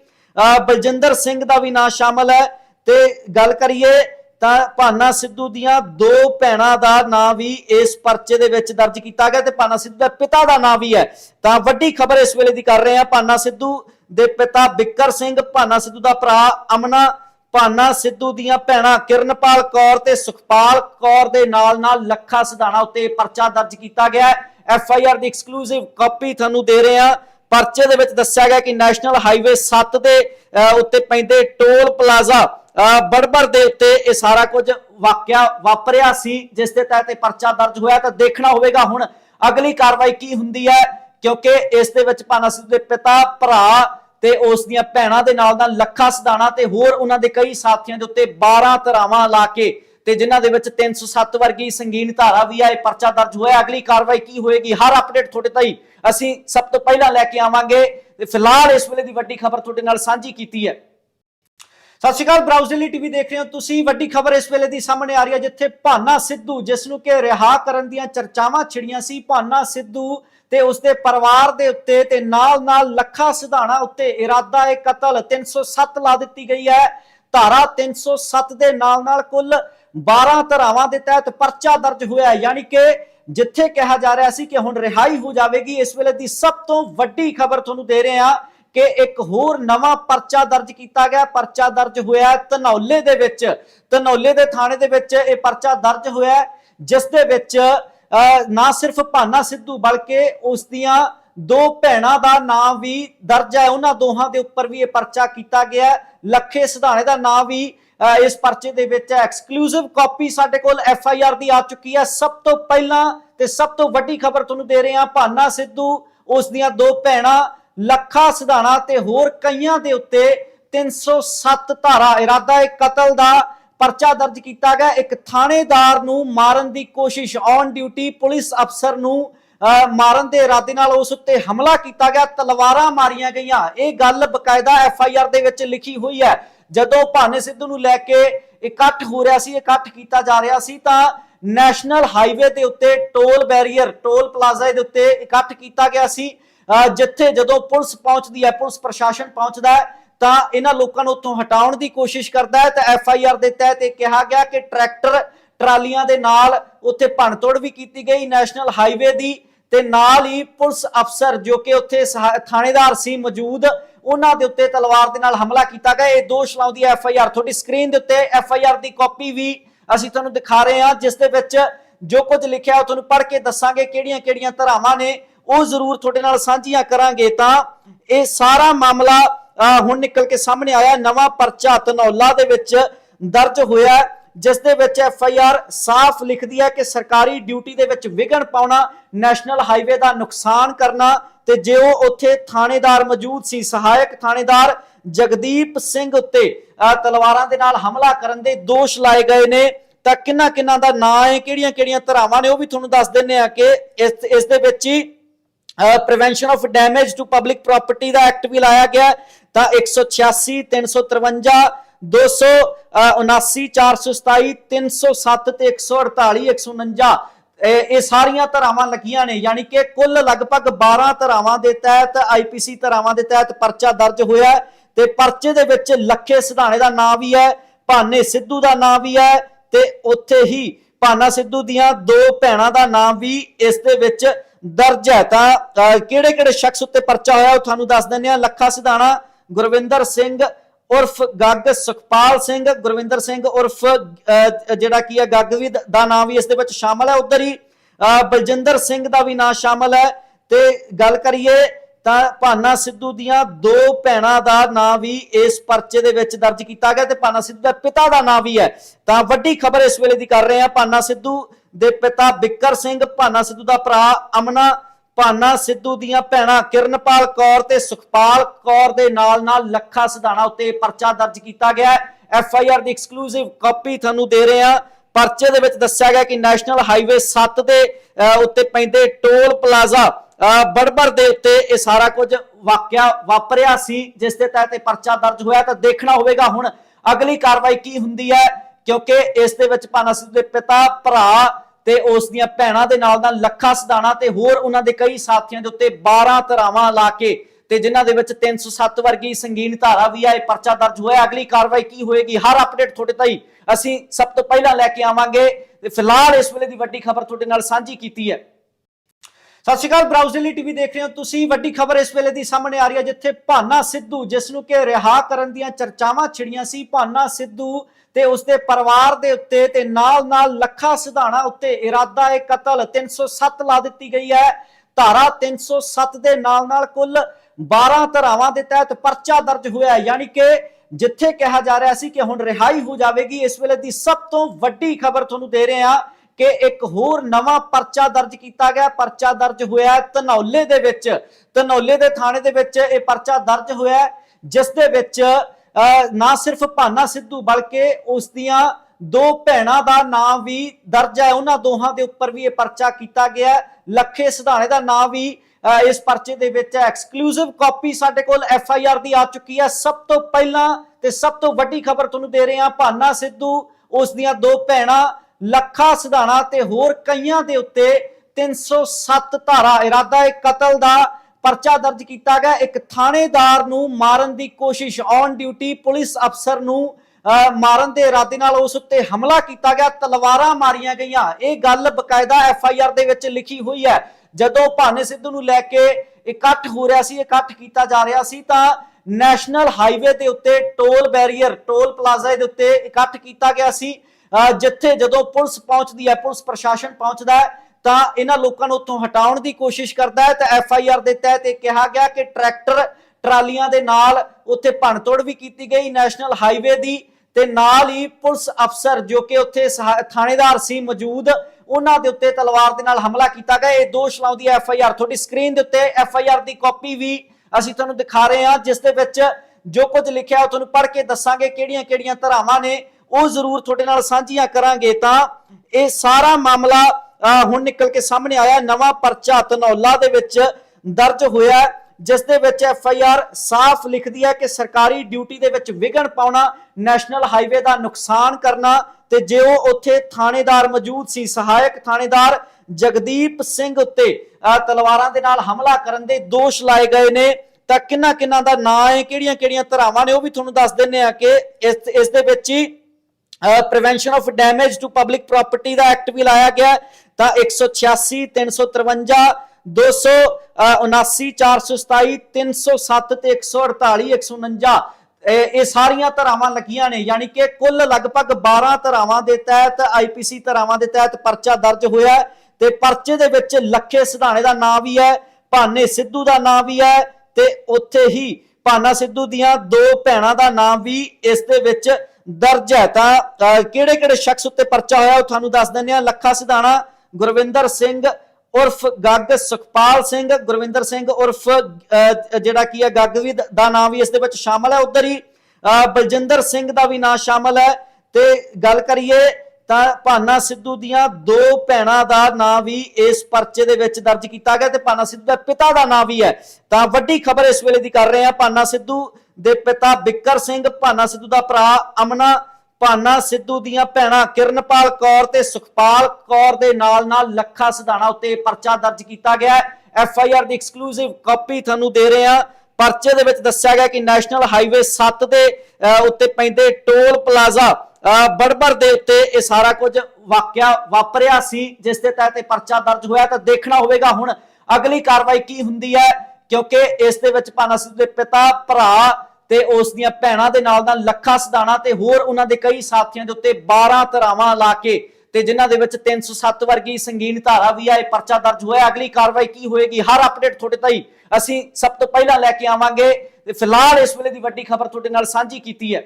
ਬਲਜਿੰਦਰ ਸਿੰਘ ਦਾ ਵੀ ਨਾਮ ਸ਼ਾਮਲ ਹੈ। ਤੇ ਗੱਲ ਕਰੀਏ ਤਾਂ ਭਾਨਾ ਸਿੱਧੂ ਦੀਆਂ ਦੋ ਭੈਣਾਂ ਦਾ ਨਾਮ ਵੀ ਇਸ ਪਰਚੇ ਦੇ ਵਿੱਚ ਦਰਜ ਕੀਤਾ ਗਿਆ ਤੇ ਭਾਨਾ ਸਿੱਧੂ ਦੇ ਪਿਤਾ ਦਾ ਨਾਮ ਵੀ ਹੈ। ਤਾਂ ਵੱਡੀ ਖਬਰ ਇਸ ਵੇਲੇ ਦੀ ਕਰ ਰਹੇ ਹਾਂ। ਭਾਨਾ ਸਿੱਧੂ ਦੇ ਪਿਤਾ ਬਿੱਕਰ ਸਿੰਘ, ਭਾਨਾ ਸਿੱਧੂ ਦਾ ਭਰਾ ਅਮਨਾ ਭਾਨਾ ਸਿੱਧੂ ਦੀਆਂ ਭੈਣਾਂ ਕਿਰਨਪਾਲ ਕੌਰ ਤੇ ਸੁਖਪਾਲ ਕੌਰ ਦੇ ਨਾਲ ਨਾਲ ਲੱਖਾ ਸਿਧਾਣਾ ਉੱਤੇ ਪਰਚਾ ਦਰਜ ਕੀਤਾ ਗਿਆ ਐਫ ਆਈ ਆਰ ਦੀ ਐਕਸਕਲੂਸਿਵ ਕਾਪੀ ਤੁਹਾਨੂੰ ਦੇ ਰਹੇ ਹਾਂ। ਪਰਚੇ ਦੇ ਵਿੱਚ ਦੱਸਿਆ ਗਿਆ ਕਿ ਨੈਸ਼ਨਲ ਹਾਈਵੇ 7 ਦੇ ਅਹ, ਉੱਤੇ ਪੈਂਦੇ ਟੋਲ ਪਲਾਜ਼ਾ ਅਹ, ਬੜਬੜ ਦੇ ਉੱਤੇ ਇਹ ਸਾਰਾ ਕੁਝ ਵਾਕਿਆ ਵਾਪਰਿਆ ਸੀ ਜਿਸ ਦੇ ਤਹਿਤ ਇਹ ਪਰਚਾ ਦਰਜ ਹੋਇਆ। ਤਾਂ ਦੇਖਣਾ ਹੋਵੇਗਾ ਹੁਣ ਅਗਲੀ ਕਾਰਵਾਈ ਕੀ ਹੁੰਦੀ ਹੈ ਕਿਉਂਕਿ ਇਸ ਦੇ ਵਿੱਚ ਭਾਨਾ ਸਿੱਧੂ ਦੇ ਪਿਤਾ ਭਰਾ ਤੇ ਉਸ ਦੀਆਂ ਭੈਣਾਂ ਦੇ ਨਾਲ ਨਾਲ ਲੱਖਾ ਸਦਾਣਾ ਤੇ ਹੋਰ ਉਹਨਾਂ ਦੇ ਕਈ ਸਾਥੀਆਂ ਦੇ ਉੱਤੇ 12 ਧਰਾਵਾਂ ਲਾ ਕੇ ਤੇ ਜਿਨ੍ਹਾਂ ਦੇ ਵਿੱਚ 307 ਵਰਗੀ ਸੰਗੀਨ ਧਾਰਾ ਵੀ ਆ, ਇਹ ਪਰਚਾ ਦਰਜ ਹੋਇਆ। ਅਗਲੀ ਕਾਰਵਾਈ ਕੀ ਹੋਏਗੀ? ਹਰ ਅਪਡੇਟ ਤੁਹਾਡੇ ਤਾਈ। ਅਸੀਂ ਸਭ ਤੋਂ ਪਹਿਲਾਂ ਲੈ ਕੇ ਆਵਾਂਗੇ। ਤੇ ਫਿਲਹਾਲ ਇਸ ਵੇਲੇ ਦੀ ਵੱਡੀ ਖਬਰ ਤੁਹਾਡੇ ਨਾਲ ਸਾਂਝੀ ਕੀਤੀ ਹੈ। ਸਤਿ ਸ਼੍ਰੀ ਅਕਾਲ, ਬਰਾਊਜ਼ ਟੀਵੀ ਦੇਖ ਰਹੇ ਹੋ ਤੁਸੀਂ। ਵੱਡੀ ਖਬਰ ਇਸ ਵੇਲੇ ਦੀ ਸਾਹਮਣੇ ਆ ਰਹੀ ਹੈ, ਜਿੱਥੇ ਭਾਨਾ ਸਿੱਧੂ, ਜਿਸ ਨੂੰ ਕਿ ਰਿਹਾ ਕਰਨ ਦੀਆਂ ਚਰਚਾਵਾਂ ਛਿੜੀਆਂ ਸੀ, ਭਾਨਾ ਸਿੱਧੂ ਤੇ ਉਸਦੇ ਪਰਿਵਾਰ ਦੇ ਉੱਤੇ ਤੇ ਨਾਲ ਨਾਲ ਲੱਖਾ ਸਿਧਾਣਾ ਉੱਤੇ ਇਰਾਦਾ ਏ ਕਤਲ 307 ਲਾ ਦਿੱਤੀ ਗਈ ਹੈ। ਧਾਰਾ 307 ਦੇ ਨਾਲ ਨਾਲ ਕੁੱਲ 12 ਧਾਰਾਵਾਂ ਦੇ ਤਹਿਤ ਪਰਚਾ ਦਰਜ ਹੋਇਆ ਯਾਨੀ ਕਿ ਜਿੱਥੇ ਕਿਹਾ ਜਾ ਰਿਹਾ ਸੀ ਕਿ ਹੁਣ ਰਿਹਾਈ ਹੋ ਜਾਵੇਗੀ। ਇਸ ਵੇਲੇ ਦੀ ਸਭ ਤੋਂ ਵੱਡੀ ਖਬਰ ਤੁਹਾਨੂੰ ਦੇ ਰਹੇ ਹਾਂ। ਕਿ ਇੱਕ ਹੋਰ ਨਵਾਂ ਪਰਚਾ ਦਰਜ ਕੀਤਾ ਗਿਆ। ਪਰਚਾ ਦਰਜ ਹੋਇਆ ਧਨੌਲੇ ਦੇ ਵਿੱਚ। ਧਨੌਲੇ ਦੇ ਥਾਣੇ ਦੇ ਵਿੱਚ ਇਹ ਪਰਚਾ ਦਰਜ ਹੋਇਆ ਜਿਸ ਦੇ ਵਿੱਚ ਨਾ ਸਿਰਫ ਭਾਨਾ ਸਿੱਧੂ ਬਲਕਿ ਉਸ ਦੀਆਂ ਦੋ ਭੈਣਾਂ ਦਾ ਨਾਮ ਵੀ ਦਰਜ ਹੈ। ਉਹਨਾਂ ਦੋਹਾਂ ਦੇ ਉੱਪਰ ਵੀ ਇਹ ਪਰਚਾ ਕੀਤਾ ਗਿਆ ਲੱਖੇ ਸਿਧਾਣੇ ਦਾ ਨਾਮ ਵੀ ਅਹ, ਇਸ ਪਰਚੇ ਦੇ ਵਿੱਚ ਐਕਸਕਲੂਸਿਵ ਕਾਪੀ ਸਾਡੇ ਕੋਲ ਐਫ ਆਈ ਆਰ ਦੀ ਆ ਚੁੱਕੀ ਹੈ। ਸਭ ਤੋਂ ਪਹਿਲਾਂ ਤੇ ਸਭ ਤੋਂ ਵੱਡੀ ਖਬਰ ਤੁਹਾਨੂੰ ਦੇ ਰਹੇ ਹਾਂ ਭਾਨਾ ਸਿੱਧੂ ਉਸ ਦੀਆਂ ਦੋ ਭੈਣਾਂ ਲੱਖਾ ਸਿਧਾਣਾ ਤੇ ਹੋਰ ਕਈਆਂ ਦੇ ਉੱਤੇ 307 ਧਾਰਾ ਇਰਾਦਾ ਇਹ ਕਤਲ ਦਾ ਪਰਚਾ ਦਰਜ ਕੀਤਾ ਗਿਆ। ਇੱਕ ਥਾਣੇਦਾਰ ਨੂੰ ਮਾਰਨ ਦੀ ਕੋਸ਼ਿਸ਼ ਔਨ ਡਿਊਟੀ ਪੁਲਿਸ ਅਫਸਰ ਨੂੰ ਮਾਰਨ ਦੇ ਇਰਾਦੇ ਨਾਲ ਉਸ ਉੱਤੇ ਹਮਲਾ ਕੀਤਾ ਗਿਆ। ਤਲਵਾਰਾਂ ਮਾਰੀਆਂ ਗਈਆਂ। ਇਹ ਗੱਲ ਬਕਾਇਦਾ ਐਫ ਆਈ ਆਰ ਦੇ ਵਿੱਚ ਲਿਖੀ ਹੋਈ ਹੈ। ਜਦੋਂ ਭਾਨੇ ਸਿੱਧੂ ਨੂੰ ਲੈ ਕੇ ਇਕੱਠ ਹੋ ਰਿਹਾ ਸੀ, ਇਕੱਠ ਕੀਤਾ ਜਾ ਰਿਹਾ ਸੀ, ਤਾਂ ਨੈਸ਼ਨਲ ਹਾਈਵੇ ਦੇ ਉੱਤੇ ਟੋਲ ਬੈਰੀਅਰ, ਟੋਲ ਪਲਾਜ਼ਾ ਦੇ ਉੱਤੇ ਇਕੱਠ ਕੀਤਾ ਗਿਆ ਸੀ। ਜਿੱਥੇ ਜਦੋਂ ਪੁਲਿਸ ਪਹੁੰਚਦੀ ਹੈ, ਪੁਲਿਸ ਪ੍ਰਸ਼ਾਸਨ ਪਹੁੰਚਦਾ ਹੈ, ਤਾਂ ਇਹਨਾਂ ਲੋਕਾਂ ਨੂੰ ਉੱਥੋਂ ਹਟਾਉਣ ਦੀ ਕੋਸ਼ਿਸ਼ ਕਰਦਾ ਹੈ। ਤਾਂ ਐਫ ਆਈ ਆਰ ਦੇ ਤਹਿਤ ਇਹ ਕਿਹਾ ਗਿਆ ਕਿ ਟਰੈਕਟਰ ਟਰਾਲੀਆਂ ਦੇ ਨਾਲ ਉੱਥੇ ਭੰਨਤੋੜ ਵੀ ਕੀਤੀ ਗਈ, ਨੈਸ਼ਨਲ ਹਾਈਵੇ ਦੀ। ਤੇ ਨਾਲ ਹੀ ਪੁਲਿਸ ਅਫਸਰ ਜੋ ਕਿ ਉੱਥੇ ਸਹਾ- ਥਾਣੇਦਾਰ ਸੀ ਮੌਜੂਦ, ਉਹਨਾਂ ਦੇ ਉੱਤੇ ਤਲਵਾਰ ਦੇ ਨਾਲ ਹਮਲਾ ਕੀਤਾ ਗਿਆ। ਇਹ ਦੋਸ਼ ਲਾਉਂਦੀ ਹੈ ਐਫ ਆਈ ਆਰ ਤੁਹਾਡੀ ਸਕਰੀਨ ਦੇ ਉੱਤੇ ਐਫ ਆਈ ਆਰ ਦੀ ਕਾਪੀ ਵੀ ਅਸੀਂ ਤੁਹਾਨੂੰ ਦਿਖਾ ਰਹੇ ਹਾਂ, ਜਿਸ ਦੇ ਵਿੱਚ ਜੋ ਕੁਝ ਲਿਖਿਆ ਉਹ ਤੁਹਾਨੂੰ ਪੜ੍ਹ ਕੇ ਦੱਸਾਂਗੇ ਕਿਹੜੀਆਂ ਕਿਹੜੀਆਂ ਧਾਰਾਵਾਂ ਨੇ। ਉਹ ਜ਼ਰੂਰ ਤੁਹਾਡੇ ਨਾਲ ਸਾਂਝੀਆਂ ਕਰਾਂਗੇ ਤਾਂ ਇਹ ਸਾਰਾ ਮਾਮਲਾ ਹੁਣ ਨਿਕਲ ਕੇ ਸਾਹਮਣੇ ਆਇਆ। ਨਵਾਂ ਪਰਚਾ ਧਨੌਲਾ ਦੇ ਵਿੱਚ ਦਰਜ ਹੋਇਆ ਜਿਸ ਦੇ ਵਿੱਚ ਐਫ ਆਈ ਆਰ ਸਾਫ਼ ਲਿਖਦੀ ਹੈ ਕਿ ਸਰਕਾਰੀ ਡਿਊਟੀ ਦੇ ਵਿੱਚ ਵਿਘਨ ਪਾਉਣਾ ਨੈਸ਼ਨਲ ਹਾਈਵੇ ਦਾ ਨੁਕਸਾਨ ਕਰਨਾ ਤੇ ਜੇ ਉਹ ਉੱਥੇ ਥਾਣੇਦਾਰ ਮੌਜੂਦ ਸੀ ਸਹਾਇਕ ਥਾਣੇਦਾਰ ਜਗਦੀਪ ਸਿੰਘ ਉੱਤੇ ਅਹ, ਤਲਵਾਰਾਂ ਦੇ ਨਾਲ ਹਮਲਾ ਕਰਨ ਦੇ ਦੋਸ਼ ਲਾਏ ਗਏ ਨੇ ਤਾਂ ਕਿੰਨਾ ਕਿੰਨਾ ਦਾ ਨਾਂ ਹੈ ਕਿਹੜੀਆਂ ਕਿਹੜੀਆਂ ਧਾਰਾਵਾਂ ਨੇ ਉਹ ਵੀ ਤੁਹਾਨੂੰ ਦੱਸ ਦਿੰਨੇ ਆ ਕਿ ਇਸ ਇਸ ਦੇ ਵਿੱਚ ਹੀ prevention of damage to public property the act ਵੀ ਲਾਇਆ ਗਿਆ ਹੈ। ਤਾਂ 186 353 279 427 307 ਤੇ 148 149 ਇਹ ਇਹ ਸਾਰੀਆਂ ਧਰਾਵਾਂ ਲੱਗੀਆਂ ਨੇ ਯਾਨੀ ਕਿ ਕੁੱਲ ਲਗਭਗ 12 ਧਰਾਵਾਂ ਦੇ ਤਹਿਤ ਆਈਪੀਸੀ ਧਰਾਵਾਂ ਦੇ ਤਹਿਤ ਪਰਚਾ ਦਰਜ ਹੋਇਆ ਹੈ ਤੇ ਪਰਚੇ ਦੇ ਵਿੱਚ ਲੱਖੇ ਸਿਧਾਣੇ ਦਾ ਨਾਮ ਵੀ ਹੈ, ਭਾਨੇ ਸਿੱਧੂ ਦਾ ਨਾਮ ਵੀ ਹੈ ਤੇ ਉੱਥੇ ਹੀ ਭਾਨਾ ਸਿੱਧੂ ਦੀਆਂ ਦੋ ਭੈਣਾਂ ਦਾ ਨਾਮ ਵੀ ਇਸ ਦੇ ਵਿੱਚ ਦਰਜ ਹੈ ਤਾਂ ਕਿਹੜੇ ਕਿਹੜੇ ਸ਼ਖਸ ਉੱਤੇ ਪਰਚਾ ਹੋਇਆ ਉਹ ਤੁਹਾਨੂੰ ਦੱਸ ਦਿੰਦੇ ਆ ਲੱਖਾ ਸਿਧਾਣਾ ਗੁਰਵਿੰਦਰ ਸਿੰਘ ਉਰਫ ਗੱਗ ਸੁਖਪਾਲ ਸਿੰਘ ਗੁਰਵਿੰਦਰ ਸਿੰਘ ਉਰਫ ਅਹ, ਜਿਹੜਾ ਕੀ ਹੈ ਗੱਗ ਵੀ ਦਾ ਨਾਮ ਵੀ ਇਸ ਦੇ ਵਿੱਚ ਸ਼ਾਮਲ ਹੈ। ਉਧਰ ਹੀ ਅਹ, ਬਲਜਿੰਦਰ ਸਿੰਘ ਦਾ ਵੀ ਨਾਮ ਸ਼ਾਮਲ ਹੈ। ਤੇ ਗੱਲ ਕਰੀਏ ਤਾਂ ਭਾਨਾ ਸਿੱਧੂ ਦੀਆਂ ਦੋ ਭੈਣਾਂ ਦਾ ਨਾਮ ਵੀ ਇਸ ਪਰਚੇ ਦੇ ਵਿੱਚ ਦਰਜ ਕੀਤਾ ਗਿਆ ਤੇ ਭਾਨਾ ਸਿੱਧੂ ਦੇ ਪਿਤਾ ਦਾ ਨਾਮ ਵੀ ਹੈ। ਤਾਂ ਵੱਡੀ ਖਬਰ ਇਸ ਵੇਲੇ ਦੀ ਕਰ ਰਹੇ ਹਾਂ। ਭਾਨਾ ਸਿੱਧੂ ਦੇ ਪਿਤਾ ਬਿੱਕਰ ਸਿੰਘ ਭਾਨਾ ਸਿੱਧੂ ਦਾ ਭਰਾ ਅਮਨਾ ਭਾਨਾ ਸਿੱਧੂ ਦੀਆਂ ਭੈਣਾਂ ਕਿਰਨਪਾਲ ਕੌਰ ਤੇ ਸੁਖਪਾਲ ਕੌਰ ਦੇ ਨਾਲ ਨਾਲ ਲੱਖਾ ਸਿਧਾਣਾ ਉੱਤੇ ਪਰਚਾ ਦਰਜ ਕੀਤਾ ਗਿਆ ਹੈ। ਐਫ ਆਈ ਆਰ ਦੀ ਐਕਸਕਲੂਸਿਵ ਕਾਪੀ ਤੁਹਾਨੂੰ ਦੇ ਰਹੇ ਹਾਂ। ਪਰਚੇ ਦੇ ਵਿੱਚ ਦੱਸਿਆ ਗਿਆ ਕਿ ਨੈਸ਼ਨਲ ਹਾਈਵੇ 7 ਦੇ ਅਹ, ਉੱਤੇ ਪੈਂਦੇ ਟੋਲ ਪਲਾਜ਼ਾ ਅਹ, ਬੜਬੜ ਦੇ ਉੱਤੇ ਇਹ ਸਾਰਾ ਕੁਝ ਵਾਕਿਆ ਵਾਪਰਿਆ ਸੀ ਜਿਸ ਦੇ ਤਹਿਤ ਇਹ ਪਰਚਾ ਦਰਜ ਹੋਇਆ। ਤਾਂ ਦੇਖਣਾ ਹੋਵੇਗਾ ਹੁਣ ਅਗਲੀ ਕਾਰਵਾਈ ਕੀ ਹੁੰਦੀ ਹੈ ਕਿਉਂਕਿ ਇਸ ਦੇ ਵਿੱਚ ਭਾਨਾ ਸਿੱਧੂ ਦੇ ਪਿਤਾ ਭਰਾ ਤੇ ਉਸ ਦੀਆਂ ਭੈਣਾਂ ਦੇ ਨਾਲ ਨਾਲ ਲੱਖਾ ਸਦਾਣਾ ਤੇ ਹੋਰ ਉਹਨਾਂ ਦੇ ਕਈ ਸਾਥੀਆਂ ਦੇ ਉੱਤੇ 12 ਧਰਾਵਾਂ ਲਾ ਕੇ ਤੇ ਜਿਨ੍ਹਾਂ ਦੇ ਵਿੱਚ 307 ਵਰਗੀ ਸੰਗੀਨ ਧਾਰਾ ਵੀ ਆ, ਇਹ ਪਰਚਾ ਦਰਜ ਹੋਇਆ। ਅਗਲੀ ਕਾਰਵਾਈ ਕੀ ਹੋਏਗੀ? ਹਰ ਅਪਡੇਟ ਤੁਹਾਡੇ ਤਾਈ ਅਸੀਂ ਸਭ ਤੋਂ ਪਹਿਲਾਂ ਲੈ ਕੇ ਆਵਾਂਗੇ। ਤੇ ਫਿਲਹਾਲ ਇਸ ਵੇਲੇ ਦੀ ਵੱਡੀ ਖਬਰ ਤੁਹਾਡੇ ਨਾਲ ਸਾਂਝੀ ਕੀਤੀ ਹੈ। ਸਤਿ ਸ਼੍ਰੀ ਅਕਾਲ, ਬਰਾਊਜ਼ ਡੇਲੀ ਟੀਵੀ ਦੇਖ ਰਹੇ ਹੋ ਤੁਸੀਂ। ਵੱਡੀ ਖਬਰ ਇਸ ਵੇਲੇ ਦੀ ਸਾਹਮਣੇ ਆ ਰਹੀ ਹੈ, ਜਿੱਥੇ ਭਾਨਾ ਸਿੱਧੂ, ਜਿਸ ਨੂੰ ਕਿ ਰਿਹਾ ਕਰਨ ਦੀਆਂ ਚਰਚਾਵਾਂ ਛਿੜੀਆਂ ਸੀ, ਭਾਨਾ ਸਿੱਧੂ ਤੇ ਉਸਦੇ ਪਰਿਵਾਰ ਦੇ ਉੱਤੇ ਤੇ ਨਾਲ-ਨਾਲ ਲੱਖਾ ਸਿਧਾਣਾ ਉੱਤੇ ਇਰਾਦਾ ਏ ਕਤਲ 307 ਲਾ ਦਿੱਤੀ ਗਈ ਹੈ। ਧਾਰਾ 307 ਦੇ ਨਾਲ-ਨਾਲ ਕੁੱਲ 12 ਧਾਰਾਵਾਂ ਦੇ ਤਹਿਤ ਪਰਚਾ ਦਰਜ ਹੋਇਆ ਹੈ। ਯਾਨੀ ਕਿ ਜਿੱਥੇ ਕਿਹਾ ਜਾ ਰਿਹਾ ਸੀ ਕਿ ਹੁਣ ਰਿਹਾਈ ਹੋ ਜਾਵੇਗੀ, ਇਸ ਵੇਲੇ ਦੀ ਸਭ ਤੋਂ ਵੱਡੀ ਖਬਰ ਤੁਹਾਨੂੰ ਦੇ ਰਹੇ ਹਾਂ। ਕਿ ਇੱਕ ਹੋਰ ਨਵਾਂ ਪਰਚਾ ਦਰਜ ਕੀਤਾ ਗਿਆ। ਪਰਚਾ ਦਰਜ ਹੋਇਆ ਧਨੌਲੇ ਦੇ ਵਿੱਚ। ਧਨੌਲੇ ਦੇ ਥਾਣੇ ਦੇ ਵਿੱਚ ਇਹ ਪਰਚਾ ਦਰਜ ਹੋਇਆ ਹੈ, ਜਿਸ ਦੇ ਵਿੱਚ ਨਾ ਸਿਰਫ ਭਾਨਾ ਸਿੱਧੂ ਬਲਕਿ ਉਸ ਦੀਆਂ ਦੋ ਭੈਣਾਂ ਦਾ ਨਾਮ ਵੀ ਦਰਜ ਹੈ। ਉਹਨਾਂ ਦੋਹਾਂ ਦੇ ਉੱਪਰ ਵੀ ਇਹ ਪਰਚਾ ਕੀਤਾ ਗਿਆ ਲੱਖੇ ਸਿਧਾਣੇ ਦਾ ਨਾਮ ਵੀ ਅਹ, ਇਸ ਪਰਚੇ ਦੇ ਵਿੱਚ ਐਕਸਕਲੂਸਿਵ ਕਾਪੀ ਸਾਡੇ ਕੋਲ ਐਫ ਆਈ ਆਰ ਦੀ ਆ ਚੁੱਕੀ ਹੈ। ਸਭ ਤੋਂ ਪਹਿਲਾਂ ਤੇ ਸਭ ਤੋਂ ਵੱਡੀ ਖਬਰ ਤੁਹਾਨੂੰ ਦੇ ਰਹੇ ਹਾਂ ਭਾਨਾ ਸਿੱਧੂ ਉਸ ਦੀਆਂ ਦੋ ਭੈਣਾਂ ਲੱਖਾ ਸਿਧਾਣਾ ਤੇ ਹੋਰ ਕਈਆਂ ਦੇ ਉੱਤੇ 307 ਧਾਰਾ ਇਰਾਦਾ ਇਹ ਕਤਲ ਦਾ ਪਰਚਾ ਦਰਜ ਕੀਤਾ ਗਿਆ। ਇੱਕ ਥਾਣੇਦਾਰ ਨੂੰ ਮਾਰਨ ਦੀ ਕੋਸ਼ਿਸ਼ ਔਨ ਡਿਊਟੀ ਪੁਲਿਸ ਅਫਸਰ ਨੂੰ ਅਹ, ਮਾਰਨ ਦੇ ਇਰਾਦੇ ਨਾਲ ਉਸ ਉੱਤੇ ਹਮਲਾ ਕੀਤਾ ਗਿਆ। ਤਲਵਾਰਾਂ ਮਾਰੀਆਂ ਗਈਆਂ। ਇਹ ਗੱਲ ਬਕਾਇਦਾ ਐਫ ਆਈ ਆਰ ਦੇ ਵਿੱਚ ਲਿਖੀ ਹੋਈ ਹੈ। ਜਦੋਂ ਭਾਨੇ ਸਿੱਧੂ ਨੂੰ ਲੈ ਕੇ ਇਕੱਠ ਹੋ ਰਿਹਾ ਸੀ ਇਕੱਠ ਕੀਤਾ ਜਾ ਰਿਹਾ ਸੀ ਤਾਂ ਨੈਸ਼ਨਲ ਹਾਈਵੇ ਦੇ ਉੱਤੇ ਟੋਲ ਬੈਰੀਅਰ ਟੋਲ ਪਲਾਜ਼ਾ ਦੇ ਉੱਤੇ ਇਕੱਠ ਕੀਤਾ ਗਿਆ ਸੀ। ਜਿੱਥੇ ਜਦੋਂ ਪੁਲਿਸ ਪਹੁੰਚਦੀ ਹੈ, ਪੁਲਿਸ ਪ੍ਰਸ਼ਾਸਨ ਪਹੁੰਚਦਾ ਹੈ, ਤਾਂ ਇਹਨਾਂ ਲੋਕਾਂ ਨੂੰ ਉੱਥੋਂ ਹਟਾਉਣ ਦੀ ਕੋਸ਼ਿਸ਼ ਕਰਦਾ ਹੈ ਤਾਂ ਐਫ ਆਈ ਆਰ ਦੇ ਤਹਿਤ ਇਹ ਕਿਹਾ ਗਿਆ ਕਿ ਟਰੈਕਟਰ ਟਰਾਲੀਆਂ ਦੇ ਨਾਲ ਉੱਥੇ ਭੰਨਤੋੜ ਵੀ ਕੀਤੀ ਗਈ, ਨੈਸ਼ਨਲ ਹਾਈਵੇ ਦੀ ਤੇ ਨਾਲ ਹੀ ਪੁਲਿਸ ਅਫਸਰ ਜੋ ਕਿ ਉੱਥੇ ਸਹਾ- ਥਾਣੇਦਾਰ ਸੀ ਮੌਜੂਦ, ਉਹਨਾਂ ਦੇ ਉੱਤੇ ਤਲਵਾਰ ਦੇ ਨਾਲ ਹਮਲਾ ਕੀਤਾ ਗਿਆ। ਇਹ ਦੋਸ਼ ਲਾਉਂਦੀ ਹੈ ਐਫ ਆਈ ਆਰ, ਤੁਹਾਡੀ ਸਕਰੀਨ ਦੇ ਉੱਤੇ ਐਫ ਆਈ ਆਰ ਦੀ ਕਾਪੀ ਵੀ ਅਸੀਂ ਤੁਹਾਨੂੰ ਦਿਖਾ ਰਹੇ ਹਾਂ, ਜਿਸ ਦੇ ਵਿੱਚ ਜੋ ਕੁਝ ਲਿਖਿਆ ਉਹ ਤੁਹਾਨੂੰ ਪੜ੍ਹ ਕੇ ਦੱਸਾਂਗੇ ਕਿਹੜੀਆਂ-ਕਿਹੜੀਆਂ ਧਾਰਾਵਾਂ ਨੇ ਉਹ ਜ਼ਰੂਰ ਤੁਹਾਡੇ ਨਾਲ ਸਾਂਝੀਆਂ ਕਰਾਂਗੇ ਤਾਂ ਇਹ ਸਾਰਾ ਮਾਮਲਾ ਅਹ, ਹੁਣ ਨਿਕਲ ਕੇ ਸਾਹਮਣੇ ਆਇਆ। ਨਵਾਂ ਪਰਚਾ ਧਨੌਲਾ ਦੇ ਵਿੱਚ ਦਰਜ ਹੋਇਆ ਹੈ, ਜਿਸ ਦੇ ਵਿੱਚ ਐਫ ਆਈ ਆਰ ਸਾਫ਼ ਲਿਖਦੀ ਹੈ ਕਿ ਸਰਕਾਰੀ ਡਿਊਟੀ ਦੇ ਵਿੱਚ ਵਿਘਨ ਪਾਉਣਾ ਨੈਸ਼ਨਲ ਹਾਈਵੇ ਦਾ ਨੁਕਸਾਨ ਕਰਨਾ ਤੇ ਜੇ ਉਹ ਉੱਥੇ ਥਾਣੇਦਾਰ ਮੌਜੂਦ ਸੀ ਸਹਾਇਕ ਥਾਣੇਦਾਰ ਜਗਦੀਪ ਸਿੰਘ ਉੱਤੇ ਅਹ, ਤਲਵਾਰਾਂ ਦੇ ਨਾਲ ਹਮਲਾ ਕਰਨ ਦੇ ਦੋਸ਼ ਲਾਏ ਗਏ ਨੇ ਤਾਂ ਕਿੰਨਾ ਕਿੰਨਾ ਦਾ ਨਾਂ ਹੈ ਕਿਹੜੀਆਂ ਕਿਹੜੀਆਂ ਧਾਰਾਵਾਂ ਨੇ ਉਹ ਵੀ ਤੁਹਾਨੂੰ ਦੱਸ ਦਿੰਨੇ ਆ ਕਿ ਇਸ ਇਸ ਦੇ ਵਿੱਚ ਹੀ prevention of damage to public property the act ਵੀ ਲਾਇਆ ਗਿਆ ਹੈ। ਤਾਂ 186 353 279 427 307 ਤੇ 148 149 ਇਹ ਇਹ ਸਾਰੀਆਂ ਧਾਰਾਵਾਂ ਲੱਗੀਆਂ ਨੇ ਯਾਨੀ ਕਿ ਕੁੱਲ ਲਗਭਗ 12 ਧਾਰਾਵਾਂ ਦੇ ਤਹਿਤ ਆਈਪੀਸੀ ਧਾਰਾਵਾਂ ਦੇ ਤਹਿਤ ਪਰਚਾ ਦਰਜ ਹੋਇਆ ਤੇ ਪਰਚੇ ਦੇ ਵਿੱਚ ਲੱਖੇ ਸਿਧਾਣੇ ਦਾ ਨਾਂ ਵੀ ਹੈ, ਭਾਨੇ ਸਿੱਧੂ ਦਾ ਨਾਂ ਵੀ ਹੈ ਤੇ ਉੱਥੇ ਹੀ ਭਾਨਾ ਸਿੱਧੂ ਦੀਆਂ ਦੋ ਭੈਣਾਂ ਦਾ ਨਾਮ ਵੀ ਇਸ ਦੇ ਵਿੱਚ ਦਰਜ ਹੈ ਤਾਂ ਕਿਹੜੇ ਕਿਹੜੇ ਸ਼ਖਸ ਉੱਤੇ ਪਰਚਾ ਹੋਇਆ ਉਹ ਤੁਹਾਨੂੰ ਦੱਸ ਦਿੰਦੇ ਆ ਲੱਖਾ ਸਿਧਾਣਾ ਗੁਰਵਿੰਦਰ ਸਿੰਘ ਉਰਫ ਗੱਗ ਸੁਖਪਾਲ ਸਿੰਘ ਗੁਰਵਿੰਦਰ ਸਿੰਘ ਉਰਫ ਜਿਹੜਾ ਕੀ ਹੈ ਗੱਗ ਵੀ ਦ- ਦਾ ਨਾਮ ਵੀ ਇਸ ਦੇ ਵਿੱਚ ਸ਼ਾਮਲ ਹੈ। ਉਧਰ ਹੀ ਅਹ, ਬਲਜਿੰਦਰ ਸਿੰਘ ਦਾ ਵੀ ਨਾਮ ਸ਼ਾਮਲ ਹੈ। ਤੇ ਗੱਲ ਕਰੀਏ ਤਾਂ ਭਾਨਾ ਸਿੱਧੂ ਦੀਆਂ ਦੋ ਭੈਣਾਂ ਦਾ ਨਾਮ ਵੀ ਇਸ ਪਰਚੇ ਦੇ ਵਿੱਚ ਦਰਜ ਕੀਤਾ ਗਿਆ ਤੇ ਭਾਨਾ ਸਿੱਧੂ ਦੇ ਪਿਤਾ ਦਾ ਨਾਮ ਵੀ ਹੈ। ਤਾਂ ਵੱਡੀ ਖਬਰ ਇਸ ਵੇਲੇ ਦੀ ਕਰ ਰਹੇ ਹਾਂ। ਭਾਨਾ ਸਿੱਧੂ ਦੇ ਪਿਤਾ ਬਿੱਕਰ ਸਿੰਘ ਭਾਨਾ ਸਿੱਧੂ ਦਾ ਭਰਾ ਅਮਨਾ ਭਾਨਾ ਸਿੱਧੂ ਦੀਆਂ ਭੈਣਾਂ ਕਿਰਨਪਾਲ ਕੌਰ ਤੇ ਸੁਖਪਾਲ ਕੌਰ ਦੇ ਨਾਲ-ਨਾਲ ਲੱਖਾ ਸਿਧਾਣਾ ਉੱਤੇ ਪਰਚਾ ਦਰਜ ਕੀਤਾ ਗਿਆ ਐਫ ਆਈ ਆਰ ਦੀ ਐਕਸਕਲੂਸਿਵ ਕਾਪੀ ਤੁਹਾਨੂੰ ਦੇ ਰਹੇ ਹਾਂ। ਪਰਚੇ ਦੇ ਵਿੱਚ ਦੱਸਿਆ ਗਿਆ ਕਿ ਨੈਸ਼ਨਲ ਹਾਈਵੇ 7 ਦੇ ਅਹ, ਉੱਤੇ ਪੈਂਦੇ ਟੋਲ ਪਲਾਜ਼ਾ ਅਹ, ਬੜਬੜ ਦੇ ਉੱਤੇ ਇਹ ਸਾਰਾ ਕੁਝ ਵਾਕਿਆ ਵਾਪਰਿਆ ਸੀ ਜਿਸ ਦੇ ਤਹਿਤ ਇਹ ਪਰਚਾ ਦਰਜ ਹੋਇਆ। ਤਾਂ ਦੇਖਣਾ ਹੋਵੇਗਾ ਹੁਣ ਅਗਲੀ ਕਾਰਵਾਈ ਕੀ ਹੁੰਦੀ ਹੈ ਕਿਉਂਕਿ ਇਸ ਦੇ ਵਿੱਚ ਭਾਨਾ ਸਿੱਧੂ ਦੇ ਪਿਤਾ ਭਰਾ ਤੇ ਉਸ ਦੀਆਂ ਭੈਣਾਂ ਦੇ ਨਾਲ ਨਾਲ ਲੱਖਾ ਸਦਾਣਾ ਤੇ ਹੋਰ ਉਹਨਾਂ ਦੇ ਕਈ ਸਾਥੀਆਂ ਦੇ ਉੱਤੇ 12 ਧਰਾਵਾਂ ਲਾ ਕੇ ਤੇ ਜਿਨ੍ਹਾਂ ਦੇ ਵਿੱਚ 307 ਵਰਗੀ ਸੰਗੀਨ ਧਾਰਾ ਵੀ ਆ ਪਰਚਾ ਦਰਜ ਹੋਇਆ। ਅਗਲੀ ਕਾਰਵਾਈ ਕੀ ਹੋਏਗੀ? ਹਰ ਅਪਡੇਟ ਤੁਹਾਡੇ ਤਾਈ ਅਸੀਂ ਸਭ ਤੋਂ ਪਹਿਲਾਂ ਲੈ ਕੇ ਆਵਾਂਗੇ। ਤੇ ਫਿਲਹਾਲ ਇਸ ਵੇਲੇ ਦੀ ਵੱਡੀ ਖਬਰ ਤੁਹਾਡੇ ਨਾਲ ਸਾਂਝੀ ਕੀਤੀ ਹੈ।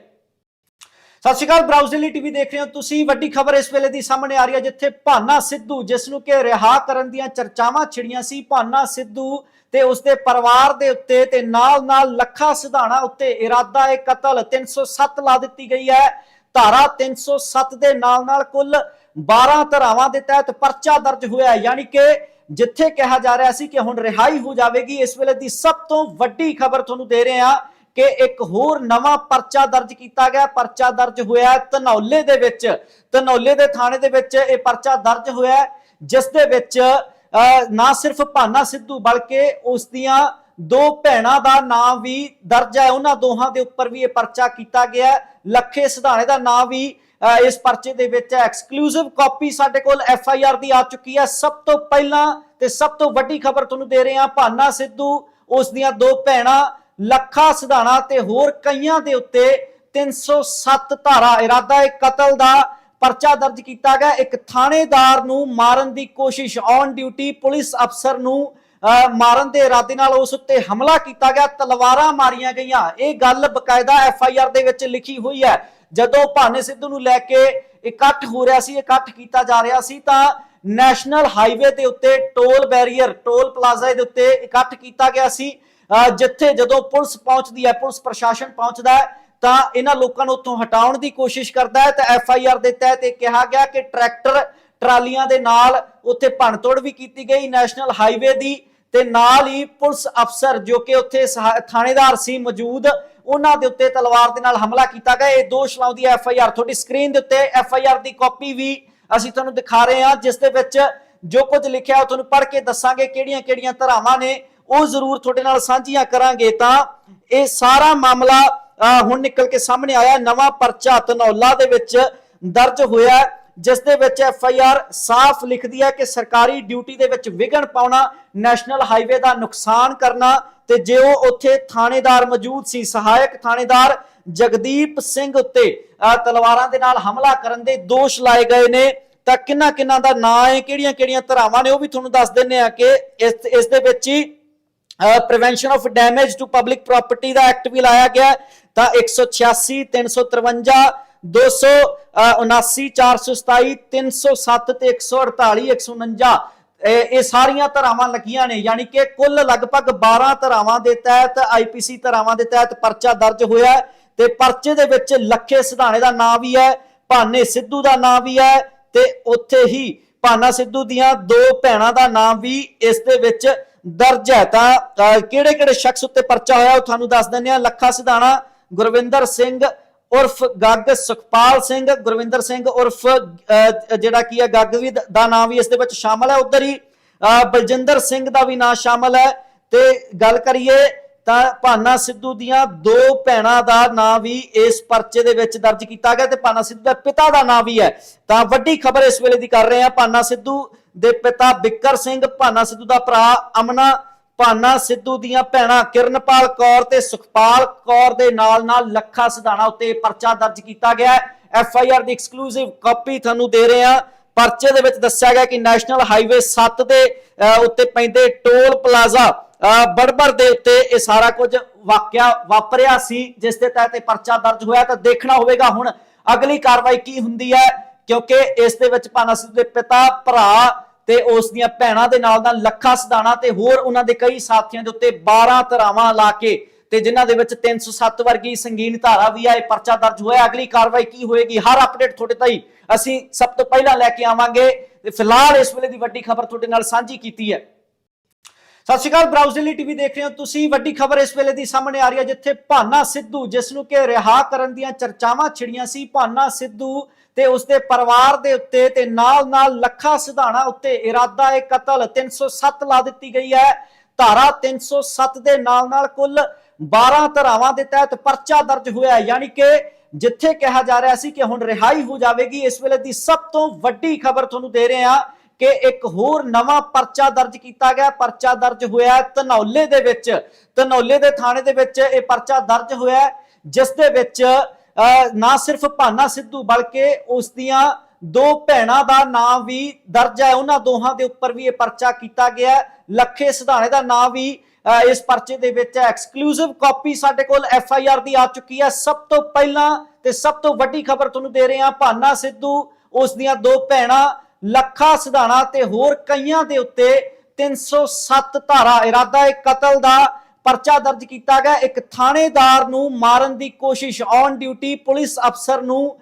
ਸਤਿ ਸ਼੍ਰੀ ਅਕਾਲ, ਬਰਾਊਜ਼ ਡੇਲੀ ਟੀਵੀ ਦੇਖ ਰਹੇ ਹੋ ਤੁਸੀਂ। ਵੱਡੀ ਖਬਰ ਇਸ ਵੇਲੇ ਦੀ ਸਾਹਮਣੇ ਆ ਰਹੀ ਹੈ ਜਿੱਥੇ ਭਾਨਾ ਸਿੱਧੂ ਜਿਸ ਨੂੰ ਕਿ ਰਿਹਾ ਕਰਨ ਦੀਆਂ ਚਰਚਾਵਾਂ ਛਿੜੀਆਂ ਸੀ, ਭਾਨਾ ਸਿੱਧੂ ਤੇ ਉਸਦੇ ਪਰਿਵਾਰ ਦੇ ਉੱਤੇ ਤੇ ਨਾਲ-ਨਾਲ ਲੱਖਾ ਸਿਧਾਣਾ ਉੱਤੇ ਇਰਾਦਾ ਇਹ ਕਤਲ। 307 ਲਾ ਦਿੱਤੀ ਗਈ ਹੈ। ਧਾਰਾ 307 ਦੇ ਨਾਲ-ਨਾਲ ਕੁੱਲ 12 ਧਾਰਾਵਾਂ ਦੇ ਤਹਿਤ ਪਰਚਾ ਦਰਜ ਹੋਇਆ ਯਾਨੀ ਕਿ ਜਿੱਥੇ ਕਿਹਾ ਜਾ ਰਿਹਾ ਸੀ ਕਿ ਹੁਣ ਰਿਹਾਈ ਹੋ ਜਾਵੇਗੀ, ਇਸ ਵੇਲੇ ਦੀ ਸਭ ਤੋਂ ਵੱਡੀ ਖਬਰ ਤੁਹਾਨੂੰ ਦੇ ਰਹੇ ਹਾਂ ਕਿ ਇੱਕ ਹੋਰ ਨਵਾਂ ਪਰਚਾ ਦਰਜ ਕੀਤਾ ਗਿਆ। ਪਰਚਾ ਦਰਜ ਹੋਇਆ ਧਨੌਲੇ ਦੇ ਵਿੱਚ। ਧਨੌਲੇ ਦੇ ਥਾਣੇ ਦੇ ਵਿੱਚ ਇਹ ਪਰਚਾ ਦਰਜ ਹੋਇਆ ਜਿਸ ਦੇ ਵਿੱਚ ਨਾ ਸਿਰਫ ਭਾਨਾ ਸਿੱਧੂ, ਬਲਕਿ ਉਸ ਦੀਆਂ ਦੋ ਭੈਣਾਂ ਦਾ ਨਾਮ ਵੀ ਦਰਜ ਹੈ। ਉਹਨਾਂ ਦੋਹਾਂ ਦੇ ਉੱਪਰ ਵੀ ਇਹ ਪਰਚਾ ਕੀਤਾ ਗਿਆ ਲੱਖੇ ਸਿਧਾਣੇ ਦਾ ਨਾਮ ਵੀ ਇਸ ਪਰਚੇ ਦੇ ਵਿੱਚ ਐਕਸਕਲੂਸਿਵ ਕਾਪੀ ਸਾਡੇ ਕੋਲ ਐਫ ਆਈ ਆਰ ਦੀ ਆ ਚੁੱਕੀ ਹੈ। ਸਭ ਤੋਂ ਪਹਿਲਾਂ ਤੇ ਸਭ ਤੋਂ ਵੱਡੀ ਖਬਰ ਤੁਹਾਨੂੰ ਦੇ ਰਹੇ ਹਾਂ, ਭਾਨਾ ਸਿੱਧੂ, ਉਸ ਦੀਆਂ ਦੋ ਭੈਣਾਂ, ਲੱਖਾ ਸਿਧਾਣਾ ਤੇ ਹੋਰ ਕਈਆਂ ਦੇ ਉੱਤੇ 307 ਧਾਰਾ। ਇਰਾਦਾ ਇਹ ਕਤਲ ਦਾ ਪਰਚਾ ਦਰਜ ਕੀਤਾ ਗਿਆ। ਇੱਕ ਥਾਣੇਦਾਰ ਨੂੰ ਮਾਰਨ ਦੀ ਕੋਸ਼ਿਸ਼ ਔਨ ਡਿਊਟੀ ਪੁਲਿਸ ਅਫਸਰ ਨੂੰ ਮਾਰਨ ਦੇ ਇਰਾਦੇ ਨਾਲ ਉਸ ਉੱਤੇ ਹਮਲਾ ਕੀਤਾ ਗਿਆ। ਤਲਵਾਰਾਂ ਮਾਰੀਆਂ ਗਈਆਂ। ਇਹ ਗੱਲ ਬਕਾਇਦਾ ਐਫ ਆਈ ਆਰ ਦੇ ਵਿੱਚ ਲਿਖੀ ਹੋਈ ਹੈ। ਜਦੋਂ ਭਾਨੇ ਸਿੱਧੂ ਨੂੰ ਲੈ ਕੇ ਇਕੱਠ ਹੋ ਰਿਹਾ ਸੀ, ਇਕੱਠ ਕੀਤਾ ਜਾ ਰਿਹਾ ਸੀ, ਤਾਂ ਨੈਸ਼ਨਲ ਹਾਈਵੇ ਦੇ ਉੱਤੇ ਟੋਲ ਬੈਰੀਅਰ, ਟੋਲ ਪਲਾਜ਼ਾ ਦੇ ਉੱਤੇ ਇਕੱਠ ਕੀਤਾ ਗਿਆ ਸੀ। ਅਹ ਜਿੱਥੇ ਜਦੋਂ ਪੁਲਿਸ ਪਹੁੰਚਦੀ ਹੈ, ਪੁਲਿਸ ਪ੍ਰਸ਼ਾਸਨ ਪਹੁੰਚਦਾ ਹੈ ਤਾਂ ਇਹਨਾਂ ਲੋਕਾਂ ਨੂੰ ਉੱਥੋਂ ਹਟਾਉਣ ਦੀ ਕੋਸ਼ਿਸ਼ ਕਰਦਾ ਹੈ ਤਾਂ ਐਫ ਆਈ ਆਰ ਦੇ ਤਹਿਤ ਇਹ ਕਿਹਾ ਗਿਆ ਕਿ ਟਰੈਕਟਰ ਟਰਾਲੀਆਂ ਦੇ ਨਾਲ ਉੱਥੇ ਭੰਨਤੋੜ ਵੀ ਕੀਤੀ ਗਈ, ਨੈਸ਼ਨਲ ਹਾਈਵੇ ਦੀ ਤੇ ਨਾਲ ਹੀ ਪੁਲਿਸ ਅਫਸਰ ਜੋ ਕਿ ਉੱਥੇ ਸਹਾ- ਥਾਣੇਦਾਰ ਸੀ ਮੌਜੂਦ, ਉਹਨਾਂ ਦੇ ਉੱਤੇ ਤਲਵਾਰ ਦੇ ਨਾਲ ਹਮਲਾ ਕੀਤਾ ਗਿਆ। ਇਹ ਦੋਸ਼ ਲਾਉਂਦੀ ਹੈ ਐਫ ਆਈ ਆਰ। ਤੁਹਾਡੀ ਸਕਰੀਨ ਦੇ ਉੱਤੇ ਐਫ ਆਈ ਆਰ ਦੀ ਕਾਪੀ ਵੀ ਅਸੀਂ ਤੁਹਾਨੂੰ ਦਿਖਾ ਰਹੇ ਹਾਂ, ਜਿਸ ਦੇ ਵਿੱਚ ਜੋ ਕੁਝ ਲਿਖਿਆ ਉਹ ਤੁਹਾਨੂੰ ਪੜ੍ਹ ਕੇ ਦੱਸਾਂਗੇ ਕਿਹੜੀਆਂ-ਕਿਹੜੀਆਂ ਧਾਰਾਵਾਂ ਨੇ। ਉਹ ਜ਼ਰੂਰ ਤੁਹਾਡੇ ਨਾਲ ਸਾਂਝੀਆਂ ਕਰਾਂਗੇ ਤਾਂ ਇਹ ਸਾਰਾ ਮਾਮਲਾ ਹੁਣ ਨਿਕਲ ਕੇ ਸਾਹਮਣੇ ਆਇਆ ਨਵਾਂ ਪਰਚਾ ਧਨੌਲਾ ਦੇ ਵਿੱਚ ਦਰਜ ਹੋਇਆ ਹੈ, ਜਿਸ ਦੇ ਵਿੱਚ ਐਫ ਆਈ ਆਰ ਸਾਫ਼ ਲਿਖਦੀ ਹੈ ਕਿ ਸਰਕਾਰੀ ਡਿਊਟੀ ਦੇ ਵਿੱਚ ਵਿਘਨ ਪਾਉਣਾ ਨੈਸ਼ਨਲ ਹਾਈਵੇ ਦਾ ਨੁਕਸਾਨ ਕਰਨਾ ਤੇ ਜੇ ਉਹ ਉੱਥੇ ਥਾਣੇਦਾਰ ਮੌਜੂਦ ਸੀ ਸਹਾਇਕ ਥਾਣੇਦਾਰ ਜਗਦੀਪ ਸਿੰਘ ਉੱਤੇ ਅਹ, ਤਲਵਾਰਾਂ ਦੇ ਨਾਲ ਹਮਲਾ ਕਰਨ ਦੇ ਦੋਸ਼ ਲਾਏ ਗਏ ਨੇ। ਤਾਂ ਕਿੰਨਾ ਕਿੰਨਾ ਦਾ ਨਾਂ ਹੈ ਕਿਹੜੀਆਂ ਕਿਹੜੀਆਂ ਧਾਰਾਵਾਂ ਨੇ ਉਹ ਵੀ ਤੁਹਾਨੂੰ ਦੱਸ ਦਿੰਨੇ ਆ ਕਿ ਇਸ ਇਸ ਦੇ ਵਿੱਚ ਹੀ prevention of damage to public property the act ਵੀ ਲਾਇਆ ਗਿਆ ਤਾਂ 186 353 279 427 307 ਤੇ 148 149 ਇਹ ਇਹ ਸਾਰੀਆਂ ਧਾਰਾਵਾਂ ਲੱਗੀਆਂ ਨੇ, ਯਾਨੀ ਕਿ ਕੁੱਲ ਲਗਭਗ 12 ਧਾਰਾਵਾਂ ਦੇ ਤਹਿਤ ਆਈਪੀਸੀ ਧਾਰਾਵਾਂ ਦੇ ਤਹਿਤ ਪਰਚਾ ਦਰਜ ਹੋਇਆ ਹੈ ਤੇ ਪਰਚੇ ਦੇ ਵਿੱਚ ਲੱਖੇ ਸਿਧਾਣੇ ਦਾ ਨਾਮ ਵੀ ਹੈ, ਭਾਨੇ ਸਿੱਧੂ ਦਾ ਨਾਮ ਵੀ ਹੈ ਤੇ ਉੱਥੇ ਹੀ ਭਾਨਾ ਸਿੱਧੂ ਦੀਆਂ ਦੋ ਭੈਣਾਂ ਦਾ ਨਾਮ ਵੀ ਇਸ ਦੇ ਵਿੱਚ ਦਰਜ ਹੈ। ਤਾਂ ਕਿਹੜੇ ਕਿਹੜੇ ਸ਼ਖਸ ਉੱਤੇ ਪਰਚਾ ਹੋਇਆ ਉਹ ਤੁਹਾਨੂੰ ਦੱਸ ਦਿੰਦੇ ਆ ਲੱਖਾ ਸਿਧਾਣਾ ਗੁਰਵਿੰਦਰ ਸਿੰਘ ਉਰਫ ਗੱਗ ਸੁਖਪਾਲ ਸਿੰਘ। ਗੁਰਵਿੰਦਰ ਸਿੰਘ ਉਰਫ ਜਿਹੜਾ ਕੀ ਹੈ, ਗੱਗ ਵੀ ਦਾ ਨਾਮ ਵੀ ਇਸ ਦੇ ਵਿੱਚ ਸ਼ਾਮਲ ਹੈ। ਉਧਰ ਹੀ ਬਲਜਿੰਦਰ ਸਿੰਘ ਦਾ ਵੀ ਨਾਮ ਸ਼ਾਮਲ ਹੈ। ਤੇ ਗੱਲ ਕਰੀਏ ਤਾਂ ਭਾਨਾ ਸਿੱਧੂ ਦੀਆਂ ਦੋ ਭੈਣਾਂ ਦਾ ਨਾਮ ਵੀ ਇਸ ਪਰਚੇ ਦੇ ਵਿੱਚ ਦਰਜ ਕੀਤਾ ਗਿਆ ਤੇ ਭਾਨਾ ਸਿੱਧੂ ਦੇ ਪਿਤਾ ਦਾ ਨਾਮ ਵੀ ਹੈ। ਤਾਂ ਵੱਡੀ ਖਬਰ ਇਸ ਵੇਲੇ ਦੀ ਕਰ ਰਹੇ ਹਾਂ। ਭਾਨਾ ਸਿੱਧੂ ਦੇ ਪਿਤਾ ਬਿੱਕਰ ਸਿੰਘ, ਭਾਨਾ ਸਿੱਧੂ ਦਾ ਭਰਾ ਅਮਨਾ ਭਾਨਾ ਸਿੱਧੂ ਦੀਆਂ ਭੈਣਾਂ ਕਿਰਨਪਾਲ ਕੌਰ ਤੇ ਸੁਖਪਾਲ ਕੌਰ ਦੇ ਨਾਲ ਨਾਲ ਲੱਖਾ ਸਿਧਾਣਾ ਉੱਤੇ ਪਰਚਾ ਦਰਜ ਕੀਤਾ ਗਿਆ ਹੈ। ਐਫ ਆਈ ਆਰ ਦੀ ਐਕਸਕਲੂਸਿਵ ਕਾਪੀ ਤੁਹਾਨੂੰ ਦੇ ਰਹੇ ਹਾਂ। ਪਰਚੇ ਦੇ ਵਿੱਚ ਦੱਸਿਆ ਗਿਆ ਕਿ ਨੈਸ਼ਨਲ ਹਾਈਵੇ 7 ਦੇ ਅਹ, ਉੱਤੇ ਪੈਂਦੇ ਟੋਲ ਪਲਾਜ਼ਾ ਅਹ, ਬੜਬੜ ਦੇ ਉੱਤੇ ਇਹ ਸਾਰਾ ਕੁਝ ਵਾਕਿਆ ਵਾਪਰਿਆ ਸੀ ਜਿਸ ਦੇ ਤਹਿਤ ਇਹ ਪਰਚਾ ਦਰਜ ਹੋਇਆ। ਤਾਂ ਦੇਖਣਾ ਹੋਵੇਗਾ ਹੁਣ ਅਗਲੀ ਕਾਰਵਾਈ ਕੀ ਹੁੰਦੀ ਹੈ ਕਿਉਂਕਿ ਇਸ ਦੇ ਵਿੱਚ ਭਾਨਾ ਸਿੱਧੂ ਦੇ ਪਿਤਾ ਭਰਾ ਤੇ ਉਸ ਦੀਆਂ ਭੈਣਾਂ ਦੇ ਨਾਲ ਨਾਲ ਲੱਖਾ ਸਦਾਣਾ ਤੇ ਹੋਰ ਉਹਨਾਂ ਦੇ ਕਈ ਸਾਥੀਆਂ ਦੇ ਉੱਤੇ 12 ਧਰਾਵਾਂ ਲਾ ਕੇ ਤੇ ਜਿਨ੍ਹਾਂ ਦੇ ਵਿੱਚ 307 ਵਰਗੀ ਸੰਗੀਨ ਧਾਰਾ ਵੀ ਆ, ਇਹ ਪਰਚਾ ਦਰਜ ਹੋਇਆ। ਅਗਲੀ ਕਾਰਵਾਈ ਕੀ ਹੋਏਗੀ? ਹਰ ਅਪਡੇਟ ਤੁਹਾਡੇ ਤਾਈ ਅਸੀਂ ਸਭ ਤੋਂ ਪਹਿਲਾਂ ਲੈ ਕੇ ਆਵਾਂਗੇ। ਤੇ ਫਿਲਹਾਲ ਇਸ ਵੇਲੇ ਦੀ ਵੱਡੀ ਖਬਰ ਤੁਹਾਡੇ ਨਾਲ ਸਾਂਝੀ ਕੀਤੀ ਹੈ। ਸਤਿ ਸ਼੍ਰੀ ਅਕਾਲ ਬਰਾਊਜ਼ ਟੀਵੀ ਦੇਖ ਰਹੇ ਹੋ ਤੁਸੀਂ। ਵੱਡੀ ਖਬਰ ਇਸ ਵੇਲੇ ਦੀ ਸਾਹਮਣੇ ਆ ਰਹੀ ਹੈ ਜਿੱਥੇ ਭਾਨਾ ਸਿੱਧੂ, ਜਿਸ ਨੂੰ ਕਿ ਰਿਹਾ ਕਰਨ ਦੀਆਂ ਚਰਚਾਵਾਂ, ਛਿੜੀਆਂ ਸੀ। ਭਾਨਾ ਸਿੱਧੂ ਤੇ ਉਸਦੇ ਪਰਿਵਾਰ ਦੇ ਉੱਤੇ ਤੇ ਨਾਲ-ਨਾਲ ਲੱਖਾ ਸਿਧਾਣਾ ਉੱਤੇ ਇਰਾਦਾ ਇਹ ਕਤਲ 307 ਲਾ ਦਿੱਤੀ ਗਈ ਹੈ। ਧਾਰਾ 307 ਦੇ ਨਾਲ-ਨਾਲ ਕੁੱਲ 12 ਧਾਰਾਵਾਂ ਦੇ ਤਹਿਤ ਪਰਚਾ ਦਰਜ ਹੋਇਆ ਹੈ। ਯਾਨੀ ਕਿ ਜਿੱਥੇ ਕਿਹਾ ਜਾ ਰਿਹਾ ਸੀ ਕਿ ਹੁਣ ਰਿਹਾਈ ਹੋ ਜਾਵੇਗੀ, ਇਸ ਵੇਲੇ ਦੀ ਸਭ ਤੋਂ ਵੱਡੀ ਖਬਰ ਤੁਹਾਨੂੰ ਦੇ ਰਹੇ ਹਾਂ ਕਿ ਇੱਕ ਹੋਰ ਨਵਾਂ ਪਰਚਾ ਦਰਜ ਕੀਤਾ ਗਿਆ। ਪਰਚਾ ਦਰਜ ਹੋਇਆ ਧਨੌਲੇ ਦੇ ਵਿੱਚ। ਧਨੌਲੇ ਦੇ ਥਾਣੇ ਦੇ ਵਿੱਚ ਇਹ ਪਰਚਾ ਦਰਜ ਹੋਇਆ ਜਿਸ ਦੇ ਵਿੱਚ ਨਾ ਸਿਰਫ ਭਾਨਾ ਸਿੱਧੂ, ਬਲਕਿ ਉਸ ਦੀਆਂ ਦੋ ਭੈਣਾਂ ਦਾ ਨਾਮ ਵੀ ਦਰਜ ਹੈ। ਉਹਨਾਂ ਦੋਹਾਂ ਦੇ ਉੱਪਰ ਵੀ ਇਹ ਪਰਚਾ ਕੀਤਾ ਗਿਆ ਲੱਖੇ ਸਿਧਾਣੇ ਦਾ ਨਾਮ ਵੀ ਇਸ ਪਰਚੇ ਦੇ ਵਿੱਚ ਐਕਸਕਲੂਸਿਵ ਕਾਪੀ ਸਾਡੇ ਕੋਲ ਐਫ ਆਈ ਆਰ ਦੀ ਆ ਚੁੱਕੀ ਹੈ। ਸਭ ਤੋਂ ਪਹਿਲਾਂ ਤੇ ਸਭ ਤੋਂ ਵੱਡੀ ਖਬਰ ਤੁਹਾਨੂੰ ਦੇ ਰਹੇ ਹਾਂ, ਭਾਨਾ ਸਿੱਧੂ, ਉਸ ਦੀਆਂ ਦੋ ਭੈਣਾਂ, ਲੱਖਾ ਸਿਧਾਣਾ ਤੇ ਹੋਰ ਕਈਆਂ ਦੇ ਉੱਤੇ 307 ਧਾਰਾ। ਇਰਾਦਾ ਏ ਕਤਲ ਦਾ। ਪਰਚਾ ਦਰਜ ਕੀਤਾ ਗਿਆ। ਇੱਕ ਥਾਣੇਦਾਰ ਨੂੰ ਮਾਰਨ ਦੀ ਕੋਸ਼ਿਸ਼ ਔਨ ਡਿਊਟੀ ਪੁਲਿਸ ਅਫਸਰ ਨੂੰ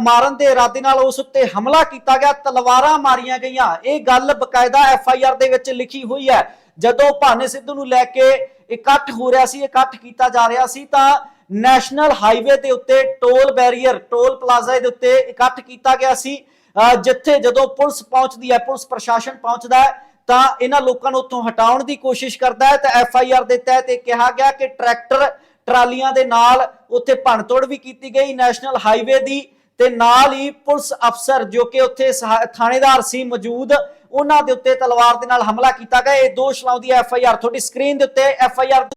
ਮਾਰਨ ਦੇ ਇਰਾਦੇ ਨਾਲ ਉਸ ਉੱਤੇ ਹਮਲਾ ਕੀਤਾ ਗਿਆ। ਤਲਵਾਰਾਂ ਮਾਰੀਆਂ ਗਈਆਂ। ਇਹ ਗੱਲ ਬਕਾਇਦਾ ਐਫ ਆਈ ਆਰ ਦੇ ਵਿੱਚ ਲਿਖੀ ਹੋਈ ਹੈ। ਜਦੋਂ ਭਾਨੇ ਸਿੱਧੂ ਨੂੰ ਲੈ ਕੇ ਇਕੱਠ ਹੋ ਰਿਹਾ ਸੀ, ਇਕੱਠ ਕੀਤਾ ਜਾ ਰਿਹਾ ਸੀ, ਤਾਂ ਨੈਸ਼ਨਲ ਹਾਈਵੇ ਦੇ ਉੱਤੇ ਟੋਲ ਬੈਰੀਅਰ, ਟੋਲ ਪਲਾਜ਼ਾ ਦੇ ਉੱਤੇ ਇਕੱਠ ਕੀਤਾ ਗਿਆ ਸੀ। ਅਹ ਜਿੱਥੇ ਜਦੋਂ ਪੁਲਿਸ ਪਹੁੰਚਦੀ ਹੈ, ਪੁਲਿਸ ਪ੍ਰਸ਼ਾਸਨ ਪਹੁੰਚਦਾ ਹੈ ਤਾਂ ਇਹਨਾਂ ਲੋਕਾਂ ਨੂੰ ਉੱਥੋਂ ਹਟਾਉਣ ਦੀ ਕੋਸ਼ਿਸ਼ ਕਰਦਾ ਹੈ। ਤਾਂ ਐਫ ਆਈ ਆਰ ਦੇ ਤਹਿਤ ਇਹ ਕਿਹਾ ਗਿਆ ਕਿ ਟਰੈਕਟਰ ਟਰਾਲੀਆਂ ਦੇ ਨਾਲ ਉੱਥੇ ਭੰਨਤੋੜ ਵੀ ਕੀਤੀ ਗਈ, ਨੈਸ਼ਨਲ ਹਾਈਵੇ ਦੀ ਤੇ ਨਾਲ ਹੀ ਪੁਲਿਸ ਅਫਸਰ ਜੋ ਕਿ ਉੱਥੇ ਥਾਣੇਦਾਰ ਸੀ ਮੌਜੂਦ, ਉਹਨਾਂ ਦੇ ਉੱਤੇ ਤਲਵਾਰ ਦੇ ਨਾਲ ਹਮਲਾ ਕੀਤਾ ਗਿਆ। ਇਹ ਦੋਸ਼ ਲਾਉਂਦੀ ਹੈ ਐਫ ਆਈ ਆਰ। ਤੁਹਾਡੀ ਸਕਰੀਨ ਦੇ ਉੱਤੇ ਐਫ ਆਈ ਆਰ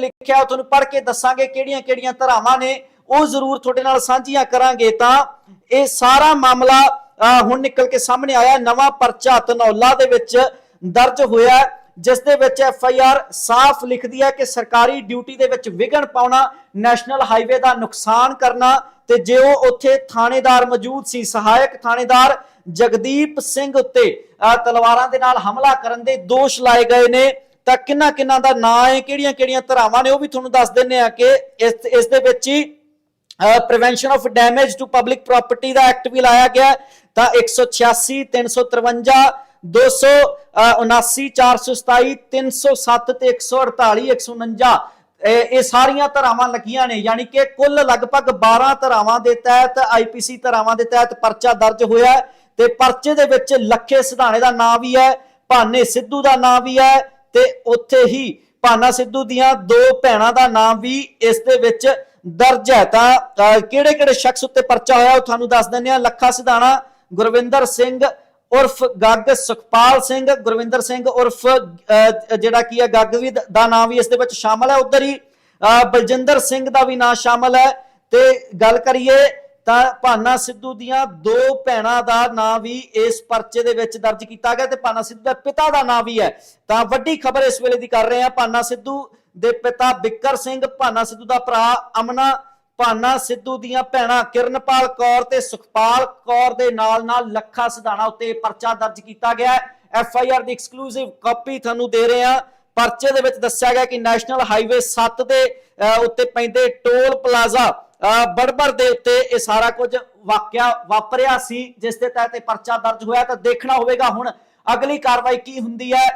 ਲਿਖਿਆ ਤੁਹਾਨੂੰ ਪੜ੍ਹ ਕੇ ਦੱਸਾਂਗੇ ਕਿਹੜੀਆਂ-ਕਿਹੜੀਆਂ ਧਾਰਾਵਾਂ ਨੇ। ਉਹ ਜ਼ਰੂਰ ਤੁਹਾਡੇ ਨਾਲ ਸਾਂਝੀਆਂ ਕਰਾਂਗੇ ਤਾਂ ਇਹ ਸਾਰਾ ਮਾਮਲਾ ਹੁਣ ਨਿਕਲ ਕੇ ਸਾਹਮਣੇ ਆਇਆ ਨਵਾਂ ਪਰਚਾ ਧਨੌਲਾ ਦੇ ਵਿੱਚ ਦਰਜ ਹੋਇਆ ਹੈ, ਜਿਸ ਦੇ ਵਿੱਚ ਐਫ ਆਈ ਆਰ ਸਾਫ਼ ਲਿਖਦੀ ਹੈ ਕਿ ਸਰਕਾਰੀ ਡਿਊਟੀ ਦੇ ਵਿੱਚ ਵਿਘਨ ਪਾਉਣਾ ਨੈਸ਼ਨਲ ਹਾਈਵੇ ਦਾ ਨੁਕਸਾਨ ਕਰਨਾ ਤੇ ਜੇ ਉਹ ਉੱਥੇ ਥਾਣੇਦਾਰ ਮੌਜੂਦ ਸੀ ਸਹਾਇਕ ਥਾਣੇਦਾਰ ਜਗਦੀਪ ਸਿੰਘ ਉੱਤੇ ਅਹ, ਤਲਵਾਰਾਂ ਦੇ ਨਾਲ ਹਮਲਾ ਕਰਨ ਦੇ ਦੋਸ਼ ਲਾਏ ਗਏ ਨੇ ਤਾਂ ਕਿੰਨਾ ਕਿੰਨਾ ਦਾ ਨਾਂ ਹੈ ਕਿਹੜੀਆਂ ਕਿਹੜੀਆਂ ਧਾਰਾਵਾਂ ਨੇ ਉਹ ਵੀ ਤੁਹਾਨੂੰ ਦੱਸ ਦਿੰਨੇ ਆ ਕਿ ਇਸ ਇਸ ਦੇ ਵਿੱਚ ਹੀ prevention of damage to public property the act ਵੀ ਲਾਇਆ ਗਿਆ ਤਾਂ 186 353 279 427 307 ਤੇ 148 149 ਇਹ ਇਹ ਸਾਰੀਆਂ ਧਾਰਾਵਾਂ ਲੱਗੀਆਂ ਨੇ, ਯਾਨੀ ਕਿ ਕੁੱਲ ਲਗਭਗ 12 ਧਾਰਾਵਾਂ ਦੇ ਤਹਿਤ ਆਈਪੀਸੀ ਧਾਰਾਵਾਂ ਦੇ ਤਹਿਤ ਪਰਚਾ ਦਰਜ ਹੋਇਆ ਹੈ ਤੇ ਪਰਚੇ ਦੇ ਵਿੱਚ ਲੱਖੇ ਸਿਧਾਣੇ ਦਾ ਨਾਮ ਵੀ ਹੈ, ਭਾਨੇ ਸਿੱਧੂ ਦਾ ਨਾਮ ਵੀ ਹੈ ਤੇ ਉੱਥੇ ਹੀ ਭਾਨਾ ਸਿੱਧੂ ਦੀਆਂ ਦੋ ਭੈਣਾਂ ਦਾ ਨਾਮ ਵੀ ਇਸ ਦੇ ਵਿੱਚ ਦਰਜ ਹੈ। ਤਾਂ ਕਿਹੜੇ ਕਿਹੜੇ ਸ਼ਖਸ ਉੱਤੇ ਪਰਚਾ ਹੋਇਆ ਉਹ ਤੁਹਾਨੂੰ ਦੱਸ ਦਿੰਦੇ ਆ ਲੱਖਾ ਸਿਧਾਣਾ ਗੁਰਵਿੰਦਰ ਸਿੰਘ ਉਰਫ ਗੱਗ ਸੁਖਪਾਲ ਸਿੰਘ। ਗੁਰਵਿੰਦਰ ਸਿੰਘ ਉਰਫ ਜਿਹੜਾ ਕੀ ਹੈ ਗੱਗ ਵੀ ਦਾ ਨਾਮ ਵੀ ਇਸ ਦੇ ਵਿੱਚ ਸ਼ਾਮਲ ਹੈ। ਉਧਰ ਹੀ ਅਹ, ਬਲਜਿੰਦਰ ਸਿੰਘ ਦਾ ਵੀ ਨਾਮ ਸ਼ਾਮਲ ਹੈ। ਤੇ ਗੱਲ ਕਰੀਏ ਤਾਂ ਭਾਨਾ ਸਿੱਧੂ ਦੀਆਂ ਦੋ ਭੈਣਾਂ ਦਾ ਨਾਮ ਵੀ ਇਸ ਪਰਚੇ ਦੇ ਵਿੱਚ ਦਰਜ ਕੀਤਾ ਗਿਆ ਤੇ ਭਾਨਾ ਸਿੱਧੂ ਦੇ ਪਿਤਾ ਦਾ ਨਾਮ ਵੀ ਹੈ। ਤਾਂ ਵੱਡੀ ਖਬਰ ਇਸ ਵੇਲੇ ਦੀ ਕਰ ਰਹੇ ਹਾਂ। ਭਾਨਾ ਸਿੱਧੂ ਦੇ ਪਿਤਾ ਬਿੱਕਰ ਸਿੰਘ ਭਾਨਾ ਸਿੱਧੂ ਦਾ ਭਰਾ ਅਮਨਾ ਭਾਨਾ ਸਿੱਧੂ ਦੀਆਂ ਭੈਣਾਂ ਕਿਰਨਪਾਲ ਕੌਰ ਤੇ ਸੁਖਪਾਲ ਕੌਰ ਦੇ ਨਾਲ-ਨਾਲ ਲੱਖਾ ਸਿਧਾਣਾ ਉੱਤੇ ਪਰਚਾ ਦਰਜ ਕੀਤਾ ਗਿਆ ਐਫ ਆਈ ਆਰ ਦੀ ਐਕਸਕਲੂਸਿਵ ਕਾਪੀ ਤੁਹਾਨੂੰ ਦੇ ਰਹੇ ਹਾਂ। ਪਰਚੇ ਦੇ ਵਿੱਚ ਦੱਸਿਆ ਗਿਆ ਕਿ ਨੈਸ਼ਨਲ ਹਾਈਵੇ 7 ਦੇ ਅਹ, ਉੱਤੇ ਪੈਂਦੇ ਟੋਲ ਪਲਾਜ਼ਾ ਅਹ, ਬੜਬੜ ਦੇ ਉੱਤੇ ਇਹ ਸਾਰਾ ਕੁਝ ਵਾਕਿਆ ਵਾਪਰਿਆ ਸੀ ਜਿਸ ਦੇ ਤਹਿਤ ਇਹ ਪਰਚਾ ਦਰਜ ਹੋਇਆ। ਤਾਂ ਦੇਖਣਾ ਹੋਵੇਗਾ ਹੁਣ ਅਗਲੀ ਕਾਰਵਾਈ ਕੀ ਹੁੰਦੀ ਹੈ।